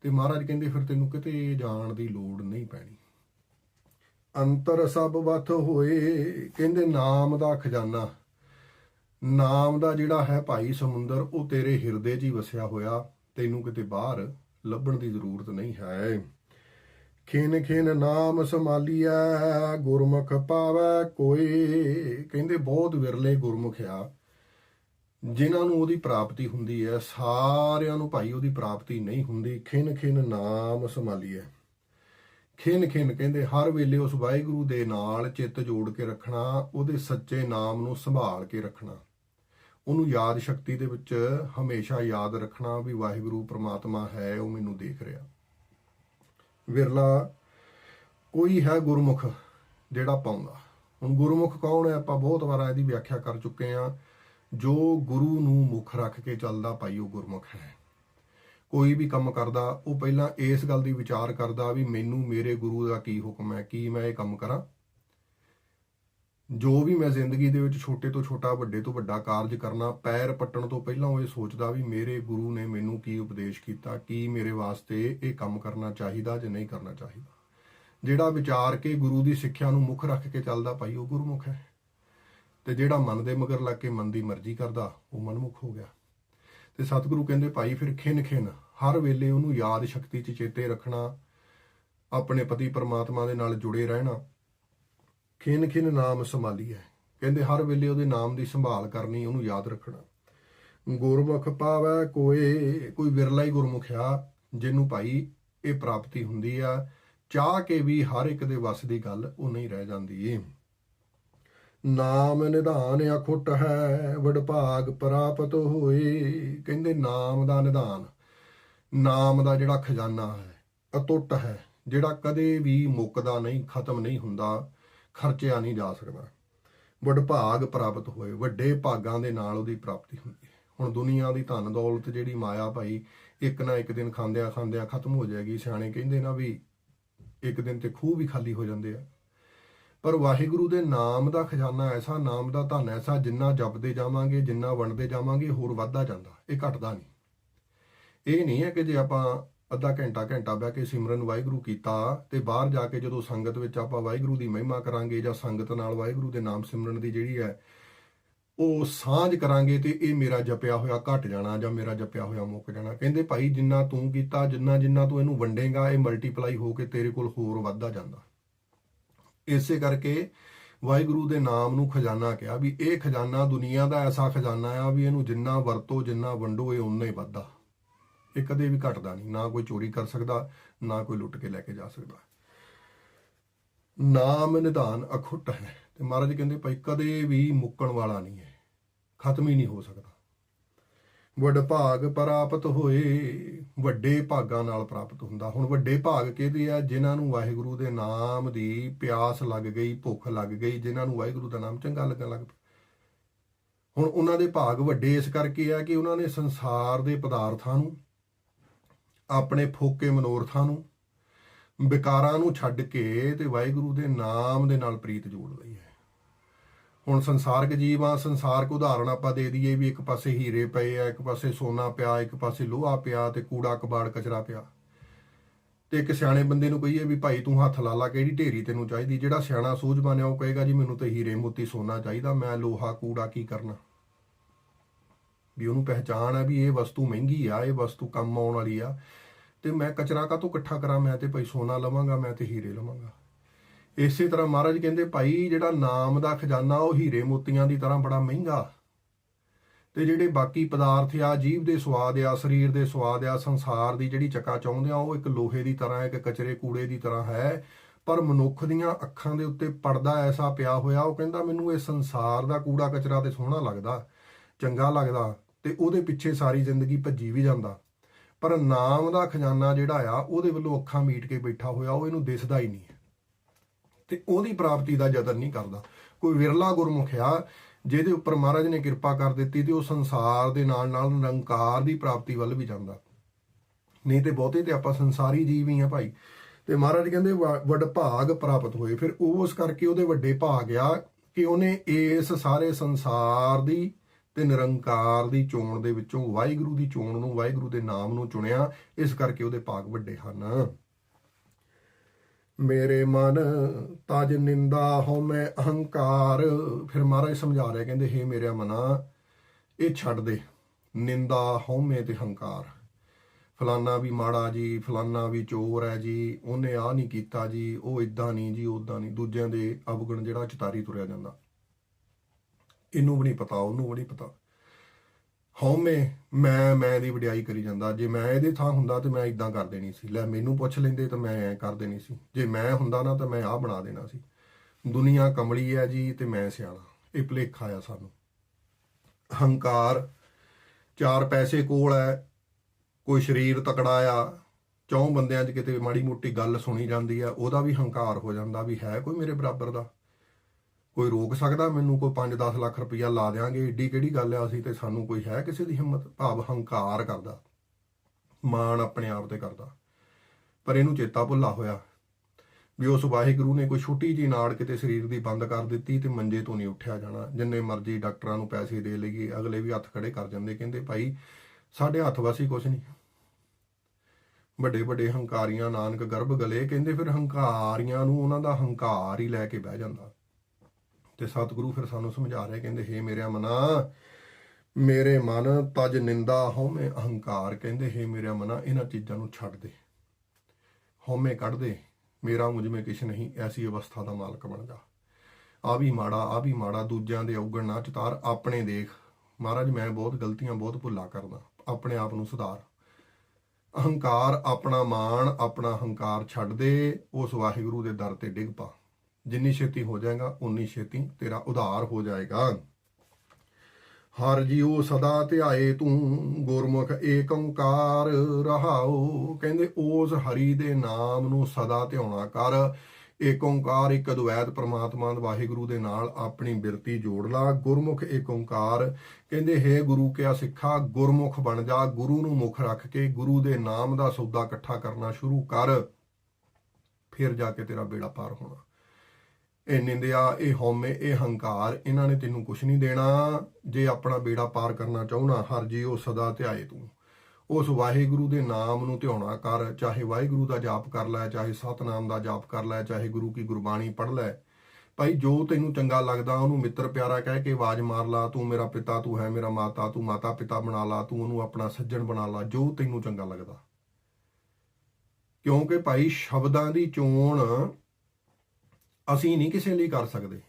A: ਤੇ ਮਹਾਰਾਜ ਕਹਿੰਦੇ, ਫਿਰ ਤੈਨੂੰ ਕਿਤੇ ਜਾਣ ਦੀ ਲੋੜ ਨਹੀਂ ਪੈਣੀ। ਅੰਤਰ ਸਭ ਵਤ ਹੋਏ, ਕਹਿੰਦੇ ਨਾਮ ਦਾ ਖਜ਼ਾਨਾ। ਨਾਮ ਦਾ ਜਿਹੜਾ ਹੈ ਭਾਈ ਸਮੁੰਦਰ, ਉਹ ਤੇਰੇ ਹਿਰਦੇ 'ਚ ਹੀ ਵਸਿਆ ਹੋਇਆ। ਤੈਨੂੰ ਕਿਤੇ ਬਾਹਰ ਲੱਭਣ ਦੀ ਜ਼ਰੂਰਤ ਨਹੀਂ ਹੈ। ਖਿਨ ਖਿਨ ਨਾਮ ਸੰਭਾਲੀਐ, ਗੁਰਮੁਖ ਪਾਵੈ ਕੋਈ। ਕਹਿੰਦੇ ਬਹੁਤ ਵਿਰਲੇ ਗੁਰਮੁਖ ਆ। ਜਿਨ੍ਹਾਂ ਨੂੰ ਉਹਦੀ ਪ੍ਰਾਪਤੀ ਹੁੰਦੀ ਹੈ ਸਾਰਿਆਂ ਨੂੰ ਭਾਈ ਉਹਦੀ ਪ੍ਰਾਪਤੀ ਨਹੀਂ ਹੁੰਦੀ। ਖਿਨ ਖਿਨ ਨਾਮ ਸੰਭਾਲੀਐ। ਖਿਨ ਖਿਨ ਕਹਿੰਦੇ ਹਰ ਵੇਲੇ ਉਸ ਵਾਹਿਗੁਰੂ ਦੇ ਨਾਲ ਚਿੱਤ ਜੋੜ ਕੇ ਰੱਖਣਾ, ਉਹਦੇ ਸੱਚੇ ਨਾਮ ਨੂੰ ਸੰਭਾਲ ਕੇ ਰੱਖਣਾ। ਉਹਨੂੰ ਯਾਦ ਸ਼ਕਤੀ ਦੇ ਵਿੱਚ ਹਮੇਸ਼ਾ ਯਾਦ ਰੱਖਣਾ ਵੀ ਵਾਹਿਗੁਰੂ ਪ੍ਰਮਾਤਮਾ ਹੈ, ਉਹ ਮੈਨੂੰ ਦੇਖ ਰਿਹਾ। ਵਿਰਲਾ, ਕੋਈ ਹੈ ਗੁਰਮੁਖ ਜਿਹੜਾ ਪਾਉਂਦਾ? ਹੁਣ ਗੁਰਮੁਖ ਕੌਣ ਹੈ? ਆਪਾਂ ਬਹੁਤ ਵਾਰ ਇਹਦੀ ਵਿਆਖਿਆ ਕਰ ਚੁੱਕੇ ਆ ਜੋ ਗੁਰੂ ਨੂੰ ਮੁੱਖ ਰੱਖ ਕੇ ਚੱਲਦਾ ਭਾਈ, ਉਹ ਗੁਰਮੁਖ ਹੈ। ਕੋਈ ਵੀ ਕੰਮ ਕਰਦਾ, ਉਹ ਪਹਿਲਾਂ ਇਸ ਗੱਲ ਦੀ ਵਿਚਾਰ ਕਰਦਾ ਵੀ ਮੈਨੂੰ ਮੇਰੇ ਗੁਰੂ ਦਾ ਕੀ ਹੁਕਮ ਹੈ, ਕੀ ਮੈਂ ਇਹ ਕੰਮ ਕਰਾਂ? ਜੋ ਵੀ ਮੈਂ ਜ਼ਿੰਦਗੀ ਦੇ ਵਿੱਚ ਛੋਟੇ ਤੋਂ ਛੋਟਾ, ਵੱਡੇ ਤੋਂ ਵੱਡਾ ਕਾਰਜ ਕਰਨਾ, ਪੈਰ ਪੱਟਣ ਤੋਂ ਪਹਿਲਾਂ ਉਹ ਇਹ ਸੋਚਦਾ ਵੀ ਮੇਰੇ ਗੁਰੂ ਨੇ ਮੈਨੂੰ ਕੀ ਉਪਦੇਸ਼ ਕੀਤਾ, ਕੀ ਮੇਰੇ ਵਾਸਤੇ ਇਹ ਕੰਮ ਕਰਨਾ ਚਾਹੀਦਾ ਜਾਂ ਨਹੀਂ ਕਰਨਾ ਚਾਹੀਦਾ। ਜਿਹੜਾ ਵਿਚਾਰ ਕੇ ਗੁਰੂ ਦੀ ਸਿੱਖਿਆ ਨੂੰ ਮੁੱਖ ਰੱਖ ਕੇ ਚੱਲਦਾ ਭਾਈ, ਉਹ ਗੁਰਮੁਖ ਹੈ। ਤੇ ਜਿਹੜਾ ਮਨ ਦੇ ਮਗਰ ਲੱਗ ਕੇ ਮਨ ਦੀ ਮਰਜ਼ੀ ਕਰਦਾ, ਉਹ ਮਨਮੁਖ ਹੋ ਗਿਆ। ਤੇ ਸਤਿਗੁਰੂ ਕਹਿੰਦੇ, ਭਾਈ, ਫਿਰ ਖਿੰਨ ਖਿੰਨ, ਹਰ ਵੇਲੇ ਉਹਨੂੰ ਯਾਦ ਸ਼ਕਤੀ 'ਚ ਚੇਤੇ ਰੱਖਣਾ, ਆਪਣੇ ਪਤੀ ਪਰਮਾਤਮਾ ਦੇ ਨਾਲ ਜੁੜੇ ਰਹਿਣਾ ਖਿੰਨ ਖਿੰਨ ਨਾਮ ਸੰਭਾਲੀ ਹੈ। ਕਹਿੰਦੇ, ਹਰ ਵੇਲੇ ਉਹਦੇ ਨਾਮ ਦੀ ਸੰਭਾਲ ਕਰਨੀ, ਉਹਨੂੰ ਯਾਦ ਰੱਖਣਾ। ਗੁਰਮੁਖ ਪਾਵੈ ਕੋਏ, ਕੋਈ ਵਿਰਲਾ ਹੀ ਗੁਰਮੁਖ ਆ ਜਿਹਨੂੰ ਭਾਈ ਇਹ ਪ੍ਰਾਪਤੀ ਹੁੰਦੀ ਆ। ਚਾਹ ਕੇ ਵੀ ਹਰ ਇੱਕ ਦੇ ਵੱਸ ਦੀ ਗੱਲ, ਉਹ ਨਹੀਂ ਰਹਿ ਜਾਂਦੀ ਏ। ਨਾਮ ਨਿਧਾਨ ਅਖੁੱਟ ਹੈ, ਵਡਭਾਗ ਪ੍ਰਾਪਤ ਹੋਏ। ਕਹਿੰਦੇ, ਨਾਮ ਦਾ ਨਿਧਾਨ, ਨਾਮ ਦਾ ਜਿਹੜਾ ਖਜ਼ਾਨਾ ਹੈ ਅਟੁੱਟ ਹੈ, ਜਿਹੜਾ ਕਦੇ ਵੀ ਮੁੱਕਦਾ ਨਹੀਂ, ਖਤਮ ਨਹੀਂ ਹੁੰਦਾ। ਖਰਚਿਆ ਨਹੀਂ ਜਾ ਸਕਦਾ। ਵਡਭਾਗ ਪ੍ਰਾਪਤ ਹੋਏ, ਵੱਡੇ ਭਾਗਾਂ ਦੇ ਨਾਲ ਉਹਦੀ ਪ੍ਰਾਪਤੀ ਹੁੰਦੀ ਹੈ। ਹੁਣ ਦੁਨੀਆ ਦੀ ਧਨ ਦੌਲਤ ਜਿਹੜੀ ਮਾਇਆ ਭਾਈ ਇੱਕ ਨਾ ਇੱਕ ਦਿਨ ਖਾਂਦਿਆਂ ਖਾਂਦਿਆਂ ਖਤਮ ਹੋ ਜਾਏਗੀ। ਸਿਆਣੇ ਕਹਿੰਦੇ ਨਾ ਵੀ ਇੱਕ ਦਿਨ ਤੇ ਖੂਹ ਵੀ ਖਾਲੀ ਹੋ ਜਾਂਦੇ ਆ। ਪਰ ਵਾਹਿਗੁਰੂ ਦੇ ਨਾਮ ਦਾ ਖਜ਼ਾਨਾ ਐਸਾ, ਨਾਮ ਦਾ ਧਨ ਐਸਾ, ਜਿੰਨਾ ਜਪਦੇ ਜਾਵਾਂਗੇ, ਜਿੰਨਾ ਵੰਡਦੇ ਜਾਵਾਂਗੇ, ਹੋਰ ਵੱਧਦਾ ਜਾਂਦਾ। ਇਹ ਘਟਦਾ ਨਹੀਂ। ਇਹ ਨਹੀਂ ਹੈ ਕਿ ਜੇ ਆਪਾਂ ਅੱਧਾ ਘੰਟਾ ਘੰਟਾ ਬਹਿ ਕੇ ਸਿਮਰਨ ਵਾਹਿਗੁਰੂ ਕੀਤਾ ਤੇ ਬਾਹਰ ਜਾ ਕੇ ਜਦੋਂ ਸੰਗਤ ਵਿੱਚ ਆਪਾਂ ਵਾਹਿਗੁਰੂ ਦੀ ਮਹਿਮਾ ਕਰਾਂਗੇ ਜਾਂ ਸੰਗਤ ਨਾਲ ਵਾਹਿਗੁਰੂ ਦੇ ਨਾਮ ਸਿਮਰਨ ਦੀ ਜਿਹੜੀ ਹੈ, ਉਹ ਸਾਂਝ ਕਰਾਂਗੇ ਤੇ ਇਹ ਮੇਰਾ ਜਪਿਆ ਹੋਇਆ ਘਟ ਜਾਣਾ ਜਾਂ ਮੇਰਾ ਜਪਿਆ ਹੋਇਆ ਮੁੱਕ ਜਾਣਾ। ਕਹਿੰਦੇ ਭਾਈ ਜਿੰਨਾ ਤੂੰ ਕੀਤਾ, ਜਿੰਨਾ ਜਿੰਨਾ ਤੂੰ ਇਹਨੂੰ ਵੰਡੇਗਾ, ਇਹ ਮਲਟੀਪਲਾਈ ਹੋ ਕੇ ਤੇਰੇ ਕੋਲ ਹੋਰ ਵੱਧਦਾ ਜਾਂਦਾ। ਇਸੇ ਕਰਕੇ ਵਾਹਿਗੁਰੂ ਦੇ ਨਾਮ ਨੂੰ ਖਜ਼ਾਨਾ ਕਿਹਾ ਵੀ ਇਹ ਖਜ਼ਾਨਾ ਦੁਨੀਆ ਦਾ ਐਸਾ ਖਜ਼ਾਨਾ ਆ ਵੀ ਇਹਨੂੰ ਜਿੰਨਾ ਵਰਤੋ, ਜਿੰਨਾ ਵੰਡੋ, ਇਹ ਉਨਾ ਹੀ ਵੱਧਦਾ। ਇਹ ਕਦੇ ਵੀ ਘਟਦਾ ਨਹੀਂ। ਨਾ ਕੋਈ ਚੋਰੀ ਕਰ ਸਕਦਾ, ਨਾ ਕੋਈ ਲੁੱਟ ਕੇ ਲੈ ਕੇ ਜਾ ਸਕਦਾ। ਨਾਮ ਨਿਧਾਨ ਅਖੁੱਟ ਹੈ। ਤੇ ਮਹਾਰਾਜ ਕਹਿੰਦੇ ਭਾਈ, ਕਦੇ ਵੀ ਮੁੱਕਣ ਵਾਲਾ ਨਹੀਂ ਹੈ। ਖਤਮ ਹੀ ਨਹੀਂ ਹੋ ਸਕਦਾ। ਵੱਡ ਭਾਗ ਪ੍ਰਾਪਤ ਹੋਏ, ਵੱਡੇ ਭਾਗਾਂ ਨਾਲ ਪ੍ਰਾਪਤ ਹੁੰਦਾ। ਹੁਣ ਵੱਡੇ ਭਾਗ ਕਿਹਦੇ ਆ? ਜਿਨ੍ਹਾਂ ਨੂੰ ਵਾਹਿਗੁਰੂ ਦੇ ਨਾਮ ਦੀ ਪਿਆਸ ਲੱਗ ਗਈ, ਭੁੱਖ ਲੱਗ ਗਈ, ਜਿਨ੍ਹਾਂ ਨੂੰ ਵਾਹਿਗੁਰੂ ਦਾ ਨਾਮ ਚੰਗਾ ਲੱਗਣ ਲੱਗ ਪਿਆ। ਹੁਣ ਉਹਨਾਂ ਦੇ ਭਾਗ ਵੱਡੇ ਇਸ ਕਰਕੇ ਆ ਕਿ ਉਹਨਾਂ ਨੇ ਸੰਸਾਰ ਦੇ ਪਦਾਰਥਾਂ ਨੂੰ ਆਪਣੇ ਫੋਕੇ ਮਨੋਰਥਾਂ ਨੂੰ, ਵਿਕਾਰਾਂ ਨੂੰ ਛੱਡ ਕੇ ਤੇ ਵਾਹਿਗੁਰੂ ਦੇ ਨਾਮ ਦੇ ਨਾਲ ਪ੍ਰੀਤ ਜੋੜ ਲਈ ਹੈ। ਹੁਣ ਸੰਸਾਰਕ ਜੀਵ ਆ ਸੰਸਾਰਕ ਉਦਾਹਰਣ ਆਪਾਂ ਦੇ ਦਈਏ ਵੀ ਇੱਕ ਪਾਸੇ ਹੀਰੇ ਪਏ ਆ, ਇੱਕ ਪਾਸੇ ਸੋਨਾ ਪਿਆ, ਇੱਕ ਪਾਸੇ ਲੋਹਾ ਪਿਆ ਤੇ ਕੂੜਾ, ਕਬਾੜ, ਕਚਰਾ ਪਿਆ। ਤੇ ਇੱਕ ਸਿਆਣੇ ਬੰਦੇ ਨੂੰ ਕਹੀਏ ਵੀ ਭਾਈ ਤੂੰ ਹੱਥ ਲਾ ਲਾ, ਕਿਹੜੀ ਢੇਰੀ ਤੈਨੂੰ ਚਾਹੀਦੀ? ਜਿਹੜਾ ਸਿਆਣਾ ਸੂਝਵਾਨ ਆ, ਉਹ ਕਹੇਗਾ ਜੀ ਮੈਨੂੰ ਤਾਂ ਹੀਰੇ ਮੋਤੀ ਸੋਨਾ ਚਾਹੀਦਾ, ਮੈਂ ਲੋਹਾ, ਕੂੜਾ ਕੀ ਕਰਨਾ? ਵੀ ਉਹਨੂੰ ਪਹਿਚਾਣ ਹੈ ਵੀ ਇਹ ਵਸਤੂ ਮਹਿੰਗੀ ਆ, ਇਹ ਵਸਤੂ ਕੰਮ ਆਉਣ ਵਾਲੀ ਆ। ਤੇ ਮੈਂ ਕਚਰਾ ਕਾ ਤੋਂ ਇਕੱਠਾ ਕਰਾਂ? ਮੈਂ ਤੇ ਭਾਈ ਸੋਨਾ ਲਵਾਂਗਾ, ਮੈਂ ਤੇ ਹੀਰੇ ਲਵਾਂਗਾ। ਇਸੇ ਤਰ੍ਹਾਂ ਮਹਾਰਾਜ ਕਹਿੰਦੇ, ਭਾਈ ਜਿਹੜਾ ਨਾਮ ਦਾ ਖਜ਼ਾਨਾ, ਉਹ ਹੀਰੇ ਮੋਤੀਆਂ ਦੀ ਤਰ੍ਹਾਂ ਬੜਾ ਮਹਿੰਗਾ। ਤੇ ਜਿਹੜੇ ਬਾਕੀ ਪਦਾਰਥ ਆ, ਜੀਵ ਦੇ ਸਵਾਦ ਆ, ਸਰੀਰ ਦੇ ਸਵਾਦ ਆ, ਸੰਸਾਰ ਦੀ ਜਿਹੜੀ ਚੱਕਾ ਚਾਹੁੰਦੇ ਆ, ਉਹ ਇੱਕ ਲੋਹੇ ਦੀ ਤਰ੍ਹਾਂ, ਇੱਕ ਕਚਰੇ ਕੂੜੇ ਦੀ ਤਰ੍ਹਾਂ ਹੈ। ਪਰ ਮਨੁੱਖ ਦੀਆਂ ਅੱਖਾਂ ਦੇ ਉੱਤੇ ਪਰਦਾ ਐਸਾ ਪਿਆ ਹੋਇਆ, ਉਹ ਕਹਿੰਦਾ, ਮੈਨੂੰ ਇਹ ਸੰਸਾਰ ਦਾ ਕੂੜਾ ਕਚਰਾ ਤੇ ਸੋਹਣਾ ਲੱਗਦਾ, ਚੰਗਾ ਲੱਗਦਾ। ਤੇ ਉਹਦੇ ਪਿੱਛੇ ਸਾਰੀ ਜ਼ਿੰਦਗੀ ਭੱਜੀ ਵੀ ਜਾਂਦਾ। ਪਰ ਨਾਮ ਦਾ ਖਜ਼ਾਨਾ ਜਿਹੜਾ ਆ, ਉਹਦੇ ਵੱਲੋਂ ਅੱਖਾਂ ਮੀਟ ਕੇ ਬੈਠਾ ਹੋਇਆ, ਉਹ ਇਹਨੂੰ ਦਿਸਦਾ ਹੀ ਨਹੀਂ ਹੈ। ਤੇ ਉਹਦੀ ਪ੍ਰਾਪਤੀ ਦਾ ਯਤਨ ਨਹੀਂ ਕਰਦਾ। ਕੋਈ ਵਿਰਲਾ ਗੁਰਮੁਖ ਆ, ਜਿਹਦੇ ਉੱਪਰ ਮਹਾਰਾਜ ਨੇ ਕਿਰਪਾ ਕਰ ਦਿੱਤੀ ਤੇ ਉਹ ਸੰਸਾਰ ਦੇ ਨਾਲ ਨਾਲ ਨਿਰੰਕਾਰ ਦੀ ਪ੍ਰਾਪਤੀ ਵੱਲ ਵੀ ਜਾਂਦਾ। ਨਹੀਂ ਤੇ ਬਹੁਤੇ ਤੇ ਆਪਾਂ ਸੰਸਾਰੀ ਜੀਵ ਹੀ ਆ ਭਾਈ। ਤੇ ਮਹਾਰਾਜ ਕਹਿੰਦੇ ਵ- ਵੱਡ ਭਾਗ ਪ੍ਰਾਪਤ ਹੋਏ। ਫਿਰ ਉਸ ਕਰਕੇ ਉਹਦੇ ਵੱਡੇ ਭਾਗ ਆ ਕਿ ਉਹਨੇ ਇਸ ਸਾਰੇ ਸੰਸਾਰ ਦੀ ਤੇ ਨਿਰੰਕਾਰ ਦੀ ਚੋਣ ਦੇ ਵਿੱਚੋਂ ਵਾਹਿਗੁਰੂ ਦੀ ਚੋਣ ਨੂੰ ਵਾਹਿਗੁਰੂ ਦੇ ਨਾਮ ਨੂੰ ਚੁਣਿਆ, ਇਸ ਕਰਕੇ ਉਹਦੇ ਭਾਗ ਵੱਡੇ ਹਨ। ਮੇਰੇ ਮਨ ਤਜ ਨਿੰਦਾ ਹੋ ਮੈਂ ਅਹੰਕਾਰ। ਫਿਰ ਮਹਾਰਾਜ ਸਮਝਾ ਰਿਹਾ, ਕਹਿੰਦੇ, ਹੇ ਮੇਰੇ ਮਨਾ, ਇਹ ਛੱਡ ਦੇ। ਨਿੰਦਾ ਹਉਮੈ ਤੇ ਹੰਕਾਰ। ਫਲਾਨਾ ਵੀ ਮਾੜਾ ਜੀ, ਫਲਾਨਾ ਵੀ ਚੋਰ ਹੈ ਜੀ, ਉਹਨੇ ਆ ਨਹੀਂ ਕੀਤਾ ਜੀ, ਉਹ ਇਦਾਂ ਨਹੀਂ ਜੀ ਉਦਾਂ ਨਹੀਂ। ਦੂਜਿਆਂ ਦੇ ਅਵਗਣ ਜਿਹੜਾ ਚਤਾਰੀ ਤੁਰਿਆ ਜਾਂਦਾ। ਇਹਨੂੰ ਵੀ ਨਹੀਂ ਪਤਾ, ਉਹਨੂੰ ਵੀ ਨਹੀਂ ਪਤਾ। ਹਉਮੈ ਮੈਂ ਮੈਂ ਦੀ ਵਡਿਆਈ ਕਰੀ ਜਾਂਦਾ। ਜੇ ਮੈਂ ਇਹਦੇ ਥਾਂ ਹੁੰਦਾ ਤੇ ਮੈਂ ਇਦਾਂ ਕਰ ਦੇਣੀ ਸੀ। ਲੈ ਮੈਨੂੰ ਪੁੱਛ ਲੈਂਦੇ ਤਾਂ ਮੈਂ ਐ ਕਰ ਦੇਣੀ ਸੀ। ਜੇ ਮੈਂ ਹੁੰਦਾ ਨਾ ਤਾਂ ਮੈਂ ਆਹ ਬਣਾ ਦੇਣਾ ਸੀ। ਦੁਨੀਆ ਕਮਲੀ ਹੈ ਜੀ ਤੇ ਮੈਂ ਸਿਆਣਾ। ਇਹ ਭੁਲੇਖਾ ਆ ਸਾਨੂੰ। ਹੰਕਾਰ ਚਾਰ ਪੈਸੇ ਕੋਲ ਹੈ ਕੋਈ ਸਰੀਰ ਤਕੜਾ ਆ ਚੌਂ ਬੰਦਿਆਂ 'ਚ ਕਿਤੇ ਮਾੜੀ ਮੋਟੀ ਗੱਲ ਸੁਣੀ ਜਾਂਦੀ ਆ ਉਹਦਾ ਵੀ ਹੰਕਾਰ ਹੋ ਜਾਂਦਾ ਵੀ ਹੈ ਕੋਈ ਮੇਰੇ ਬਰਾਬਰ ਦਾ। ਕੋਈ ਰੋਕ ਸਕਦਾ? ਮੈਨੂੰ ਕੋਈ 5-10 ਲੱਖ ਰੁਪਈਆ ਲਾ ਦੇਾਂਗੇ ਏਡੀ ਕਿਹੜੀ ਗੱਲ ਆ? ਅਸੀਂ ਤੇ ਸਾਨੂੰ ਕੋਈ ਹੈ ਕਿਸੇ ਦੀ ਹਿੰਮਤ? ਭਾਵ ਹੰਕਾਰ ਕਰਦਾ। ਮਾਣ ਆਪਣੇ ਆਪ ਤੇ ਕਰਦਾ। ਪਰ ਇਹਨੂੰ ਚੇਤਾ ਭੁੱਲਾ ਹੋਇਆ। ਵੀ ਉਸ ਵਾਹਿਗੁਰੂ ਨੇ ਕੋਈ ਛੋਟੀ ਜੀ ਨਾੜ ਕਿਤੇ ਸਰੀਰ ਦੀ ਬੰਦ ਕਰ ਦਿੱਤੀ ਤੇ ਮੰਜੇ ਤੋਂ ਨਹੀਂ ਉੱਠਿਆ ਜਾਣਾ। ਜਿੰਨੇ ਮਰਜ਼ੀ ਡਾਕਟਰਾਂ ਨੂੰ ਪੈਸੇ ਦੇ ਲਈਏ, ਅਗਲੇ ਵੀ ਹੱਥ ਖੜੇ ਕਰ ਜਾਂਦੇ। ਕਹਿੰਦੇ, ਭਾਈ, ਸਾਡੇ ਹੱਥ ਵਾਸੀ ਕੁਝ ਨਹੀਂ। ਵੱਡੇ ਵੱਡੇ ਹੰਕਾਰੀਆਂ, ਨਾਨਕ ਗਰਭ ਗਲੇ, ਕਹਿੰਦੇ ਫਿਰ ਹੰਕਾਰੀਆਂ ਨੂੰ ਉਹਨਾਂ ਦਾ ਹੰਕਾਰ ਹੀ ਲੈ ਕੇ ਬਹਿ ਜਾਂਦਾ। ਤੇ ਸਤਿਗੁਰੂ ਫਿਰ ਸਾਨੂੰ ਸਮਝਾ ਰਹੇ, ਕਹਿੰਦੇ, ਹੇ ਮੇਰਿਆ ਮਨਾ, ਮੇਰੇ ਮਨ ਤਜ ਨਿੰਦਾ ਹਉਮੈ ਅਹੰਕਾਰ, ਕਹਿੰਦੇ, ਹੇ ਮੇਰਿਆ ਮਨਾ, ਇਹਨਾਂ ਚੀਜ਼ਾਂ ਨੂੰ ਛੱਡ ਦੇ, ਹਉਮੈ ਕੱਢ ਦੇ, ਮੇਰਾ ਮੁਝ ਮੇ ਕਿਛ ਨਹੀਂ, ਐਸੀ ਅਵਸਥਾ ਦਾ ਮਾਲਕ ਬਣ ਜਾ। ਆ ਵੀ ਮਾੜਾ, ਆ ਵੀ ਮਾੜਾ, ਦੂਜਿਆਂ ਦੇ ਔਗਣ ਨਾ ਚਤਾਰ, ਆਪਣੇ ਦੇਖ। ਮਹਾਰਾਜ, ਮੈਂ ਬਹੁਤ ਗਲਤੀਆਂ ਬਹੁਤ ਭੁੱਲਾ ਕਰਦਾ, ਆਪਣੇ ਆਪ ਨੂੰ ਸੁਧਾਰ। ਅਹੰਕਾਰ ਆਪਣਾ ਮਾਣ, ਆਪਣਾ ਹੰਕਾਰ ਛੱਡ ਦੇ, ਉਸ ਵਾਹਿਗੁਰੂ ਦੇ ਦਰ ਤੇ ਡਿੱਗ ਪਾ। ਜਿੰਨੀ ਛੇਤੀ ਹੋ ਜਾਏਗਾ, ਉਨੀ ਛੇਤੀ ਤੇਰਾ ਉਧਾਰ ਹੋ ਜਾਏਗਾ। ਹਰ ਜੀਉ ਸਦਾ ਧਿਆਏ ਤੂੰ, ਗੁਰਮੁਖ ਏਕ ਓੰਕਾਰ ਰਹਾਉ। ਕਹਿੰਦੇ ਉਸ ਹਰੀ ਦੇ ਨਾਮ ਨੂੰ ਸਦਾ ਧਿਆਉਣਾ ਕਰ। ਏਕ ਓੰਕਾਰ, ਇੱਕ ਅਦਵੈਤ ਪ੍ਰਮਾਤਮਾ ਦੇ ਵਾਹਿਗੁਰੂ ਦੇ ਨਾਲ ਆਪਣੀ ਬਿਰਤੀ ਜੋੜ ਲਾ। ਗੁਰਮੁਖ ਏਕ ਓੰਕਾਰ। ਕਹਿੰਦੇ, ਹੈ ਗੁਰੂ, ਕਿਆ ਸਿੱਖਾ? ਗੁਰਮੁਖ ਬਣ ਜਾ। ਗੁਰੂ ਨੂੰ ਮੁਖ ਰੱਖ ਕੇ ਗੁਰੂ ਦੇ ਨਾਮ ਦਾ ਸੌਦਾ ਇਕੱਠਾ ਕਰਨਾ ਸ਼ੁਰੂ ਕਰ। ਫਿਰ ਜਾ ਕੇ ਤੇਰਾ ਬੇੜਾ ਪਾਰ ਹੋਣਾ। ਇਹ ਨਿੰਦਿਆ, ਇਹ ਹਉਮੈ, ਇਹ ਹੰਕਾਰ, ਇਹਨਾਂ ਨੇ ਤੈਨੂੰ ਕੁਝ ਨਹੀਂ ਦੇਣਾ। ਜੇ ਆਪਣਾ ਬੇੜਾ ਪਾਰ ਕਰਨਾ ਚਾਹੁੰਨਾ, ਹਰ ਜੀਓ ਸਦਾ ਧਿਆਏ ਤੂੰ। ਉਸ ਵਾਹਿਗੁਰੂ ਦੇ ਨਾਮ ਨੂੰ ਧਿਆਉਣਾ ਕਰ, ਚਾਹੇ ਵਾਹਿਗੁਰੂ ਦਾ ਜਾਪ ਕਰ ਲੈ, ਚਾਹੇ ਸਤਨਾਮ ਦਾ ਜਾਪ ਕਰ ਲੈ, ਚਾਹੇ ਗੁਰੂ ਕੀ ਗੁਰਬਾਣੀ ਪੜ੍ਹ ਲੈ। ਭਾਈ, ਜੋ ਤੈਨੂੰ ਚੰਗਾ ਲੱਗਦਾ, ਉਹਨੂੰ ਮਿੱਤਰ ਪਿਆਰਾ ਕਹਿ ਕੇ ਆਵਾਜ਼ ਮਾਰ ਲਾ, ਤੂੰ ਮੇਰਾ ਪਿਤਾ, ਤੂੰ ਹੈ ਮੇਰਾ ਮਾਤਾ, ਤੂੰ ਮਾਤਾ ਪਿਤਾ ਬਣਾ ਲਾ, ਤੂੰ ਉਹਨੂੰ ਆਪਣਾ ਸੱਜਣ ਬਣਾ ਲਾ, ਜੋ ਤੈਨੂੰ ਚੰਗਾ ਲੱਗਦਾ। ਕਿਉਂਕਿ ਭਾਈ, ਸ਼ਬਦਾਂ ਦੀ ਚੋਣ ਅਸੀਂ ਨਹੀਂ ਕਿਸੇ ਲਈ ਕਰ ਸਕਦੇ।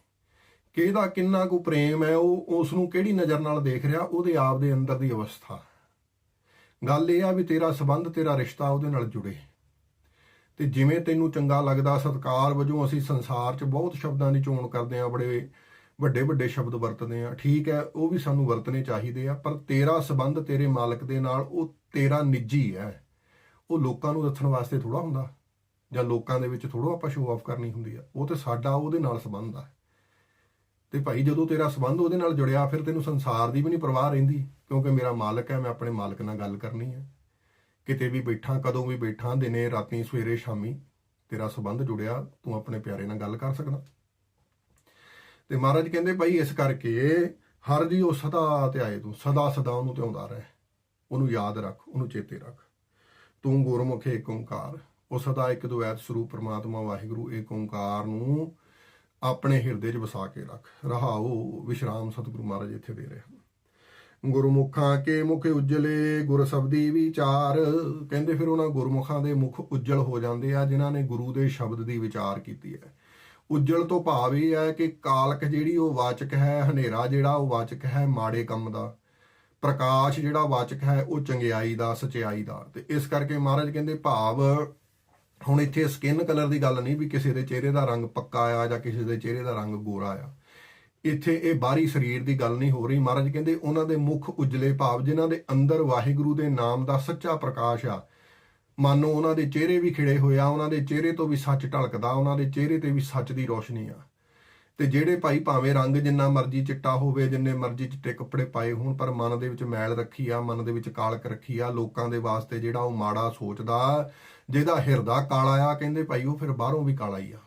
A: ਕਿ ਇਹਦਾ ਕਿੰਨਾ ਕੁ ਪ੍ਰੇਮ ਹੈ, ਉਹ ਉਸ ਨੂੰ ਕਿਹੜੀ ਨਜ਼ਰ ਨਾਲ ਦੇਖ ਰਿਹਾ, ਉਹਦੇ ਆਪ ਦੇ ਅੰਦਰ ਦੀ ਅਵਸਥਾ। ਗੱਲ ਇਹ ਆ ਵੀ ਤੇਰਾ ਸਬੰਧ, ਤੇਰਾ ਰਿਸ਼ਤਾ ਉਹਦੇ ਨਾਲ ਜੁੜੇ। ਤੇ ਜਿਵੇਂ ਤੈਨੂੰ ਚੰਗਾ ਲੱਗਦਾ, ਸਤਕਾਰ ਵਜੋਂ ਅਸੀਂ ਸੰਸਾਰ 'ਚ ਬਹੁਤ ਸ਼ਬਦਾਂ ਦੀ ਚੋਣ ਕਰਦੇ ਆ ਬੜੇ ਵੱਡੇ ਵੱਡੇ ਸ਼ਬਦ ਵਰਤਦੇ ਆ ਠੀਕ ਹੈ, ਉਹ ਵੀ ਸਾਨੂੰ ਵਰਤਨੇ ਚਾਹੀਦੇ ਆ, ਪਰ ਤੇਰਾ ਸਬੰਧ ਤੇਰੇ ਮਾਲਕ ਦੇ ਨਾਲ, ਉਹ ਤੇਰਾ ਨਿੱਜੀ ਹੈ। ਉਹ ਲੋਕਾਂ ਨੂੰ ਦੱਸਣ ਵਾਸਤੇ ਥੋੜਾ ਹੁੰਦਾ। ਜਾਂ ਲੋਕਾਂ ਦੇ ਵਿੱਚ ਥੋੜਾ ਆਪਾਂ ਸ਼ੋਅ ਆਫ ਕਰਨੀ ਹੁੰਦੀ ਆ, ਉਹ ਤੇ ਸਾਡਾ ਉਹਦੇ ਨਾਲ ਸੰਬੰਧ ਆ। ਤੇ ਭਾਈ ਜਦੋਂ ਤੇਰਾ ਸੰਬੰਧ ਉਹਦੇ ਨਾਲ ਜੁੜਿਆ, ਫਿਰ ਤੈਨੂੰ ਸੰਸਾਰ ਦੀ ਵੀ ਨਹੀਂ ਪਰਵਾਹ ਰਹਿੰਦੀ, ਕਿਉਂਕਿ ਮੇਰਾ ਮਾਲਕ ਹੈ ਮੈਂ ਆਪਣੇ ਮਾਲਕ ਨਾਲ ਗੱਲ ਕਰਨੀ ਹੈ ਕਿਤੇ ਵੀ ਬੈਠਾ, ਕਦੋਂ ਵੀ ਬੈਠਾ, ਦਿਨੇ, ਰਾਤੀ, ਸਵੇਰੇ, ਸ਼ਾਮੀ ਤੇਰਾ ਸੰਬੰਧ ਜੁੜਿਆ, ਤੂੰ ਆਪਣੇ ਪਿਆਰੇ ਨਾਲ ਗੱਲ ਕਰ ਸਕਦਾ। ਤੇ ਮਹਾਰਾਜ ਕਹਿੰਦੇ ਭਾਈ ਇਸ ਕਰਕੇ ਹਰ ਜੀ ਉਹ ਸਦਾ ਤੇ ਆਏ ਤੂੰ, ਸਦਾ ਸਦਾ ਉਹਨੂੰ ਧਿਆਉਂਦਾ ਰਹਿ। ਉਹਨੂੰ ਯਾਦ ਰੱਖ, ਉਹਨੂੰ ਚੇਤੇ ਰੱਖ। ਤੂੰ ਗੁਰਮੁਖ ਏਕ ਓੰਕਾਰ। ਉਹ ਸਦਾ ਇੱਕ ਦੁਐਤ ਸਰੂਪ ਪ੍ਰਮਾਤਮਾ ਵਾਹਿਗੁਰੂ ਏਕ ਓੰਕਾਰ ਨੂੰ ਆਪਣੇ ਹਿਰਦੇ 'ਚ ਵਸਾ ਕੇ ਰੱਖ। ਰਹਾਓ ਵਿਸ਼ਰਾਮ ਸਤਿਗੁਰੂ ਮਹਾਰਾਜ ਇੱਥੇ ਦੇ ਰਹੇ ਹਨ। ਗੁਰਮੁਖਾਂ ਕੇ ਮੁਖ ਉਜਲੇ, ਗੁਰ ਸਬਦੀ ਵਿਚਾਰ। ਕਹਿੰਦੇ ਫਿਰ ਉਹਨਾਂ ਗੁਰਮੁਖਾਂ ਦੇ ਮੁਖ ਉਜਲ ਹੋ ਜਾਂਦੇ ਆ, ਜਿਨ੍ਹਾਂ ਨੇ ਗੁਰੂ ਦੇ ਸ਼ਬਦ ਦੀ ਵਿਚਾਰ ਕੀਤੀ ਹੈ। ਉਜਲ ਤੋਂ ਭਾਵ ਇਹ ਹੈ ਕਿ ਕਾਲਕ ਜਿਹੜੀ ਉਹ ਵਾਚਕ ਹੈ, ਹਨੇਰਾ ਜਿਹੜਾ ਉਹ ਵਾਚਕ ਹੈ, ਮਾੜੇ ਕੰਮ ਦਾ। ਪ੍ਰਕਾਸ਼ ਜਿਹੜਾ ਵਾਚਕ ਹੈ, ਉਹ ਚੰਗਿਆਈ ਦਾ ਸਚਾਈ ਦਾ। ਤੇ ਇਸ ਕਰਕੇ ਮਹਾਰਾਜ ਕਹਿੰਦੇ ਭਾਵ ਹੁਣ ਇੱਥੇ ਸਕਿਨ ਕਲਰ ਦੀ ਗੱਲ ਨਹੀਂ ਵੀ ਕਿਸੇ ਦੇ ਚਿਹਰੇ ਦਾ ਰੰਗ ਪੱਕਾ ਆ ਜਾਂ ਕਿਸੇ ਦੇ ਚਿਹਰੇ ਦਾ ਰੰਗ ਗੋਰਾ ਆ। ਇੱਥੇ ਇਹ ਬਾਹਰੀ ਸਰੀਰ ਦੀ ਗੱਲ ਨਹੀਂ ਹੋ ਰਹੀ। ਮਹਾਰਾਜ ਕਹਿੰਦੇ ਉਹਨਾਂ ਦੇ ਮੁਖ ਉਜਲੇ ਭਾਵ ਜਿਨ੍ਹਾਂ ਦੇ ਅੰਦਰ ਵਾਹਿਗੁਰੂ ਦੇ ਨਾਮ ਦਾ ਸੱਚਾ ਪ੍ਰਕਾਸ਼ ਆ, ਮਾਨੋ ਉਹਨਾਂ ਦੇ ਚਿਹਰੇ ਵੀ ਖਿੜੇ ਹੋਇਆ ਉਹਨਾਂ ਦੇ ਚਿਹਰੇ ਤੋਂ ਵੀ ਸੱਚ ਢਲਕਦਾ, ਉਹਨਾਂ ਦੇ ਚਿਹਰੇ ਤੇ ਵੀ ਸੱਚ ਦੀ ਰੋਸ਼ਨੀ ਆ। ਤੇ ਜਿਹੜੇ ਭਾਈ ਭਾਵੇਂ ਰੰਗ ਜਿੰਨਾ ਮਰਜ਼ੀ ਚਿੱਟਾ ਹੋਵੇ, ਜਿੰਨੇ ਮਰਜ਼ੀ ਚਿੱਟੇ ਕੱਪੜੇ ਪਾਏ ਹੋਣ, ਪਰ ਮਨ ਦੇ ਵਿੱਚ ਮੈਲ ਰੱਖੀ ਆ, ਮਨ ਦੇ ਵਿੱਚ ਕਾਲਕ ਰੱਖੀ ਆ, ਲੋਕਾਂ ਦੇ ਵਾਸਤੇ ਜਿਹੜਾ ਉਹ ਮਾੜਾ ਸੋਚਦਾ, ਜਿਹਦਾ ਹਿਰਦਾ ਕਾਲਾ ਆ, ਕਹਿੰਦੇ ਭਾਈ ਉਹ ਫਿਰ ਬਾਹਰੋਂ ਵੀ ਕਾਲਾ ਹੀ ਆ।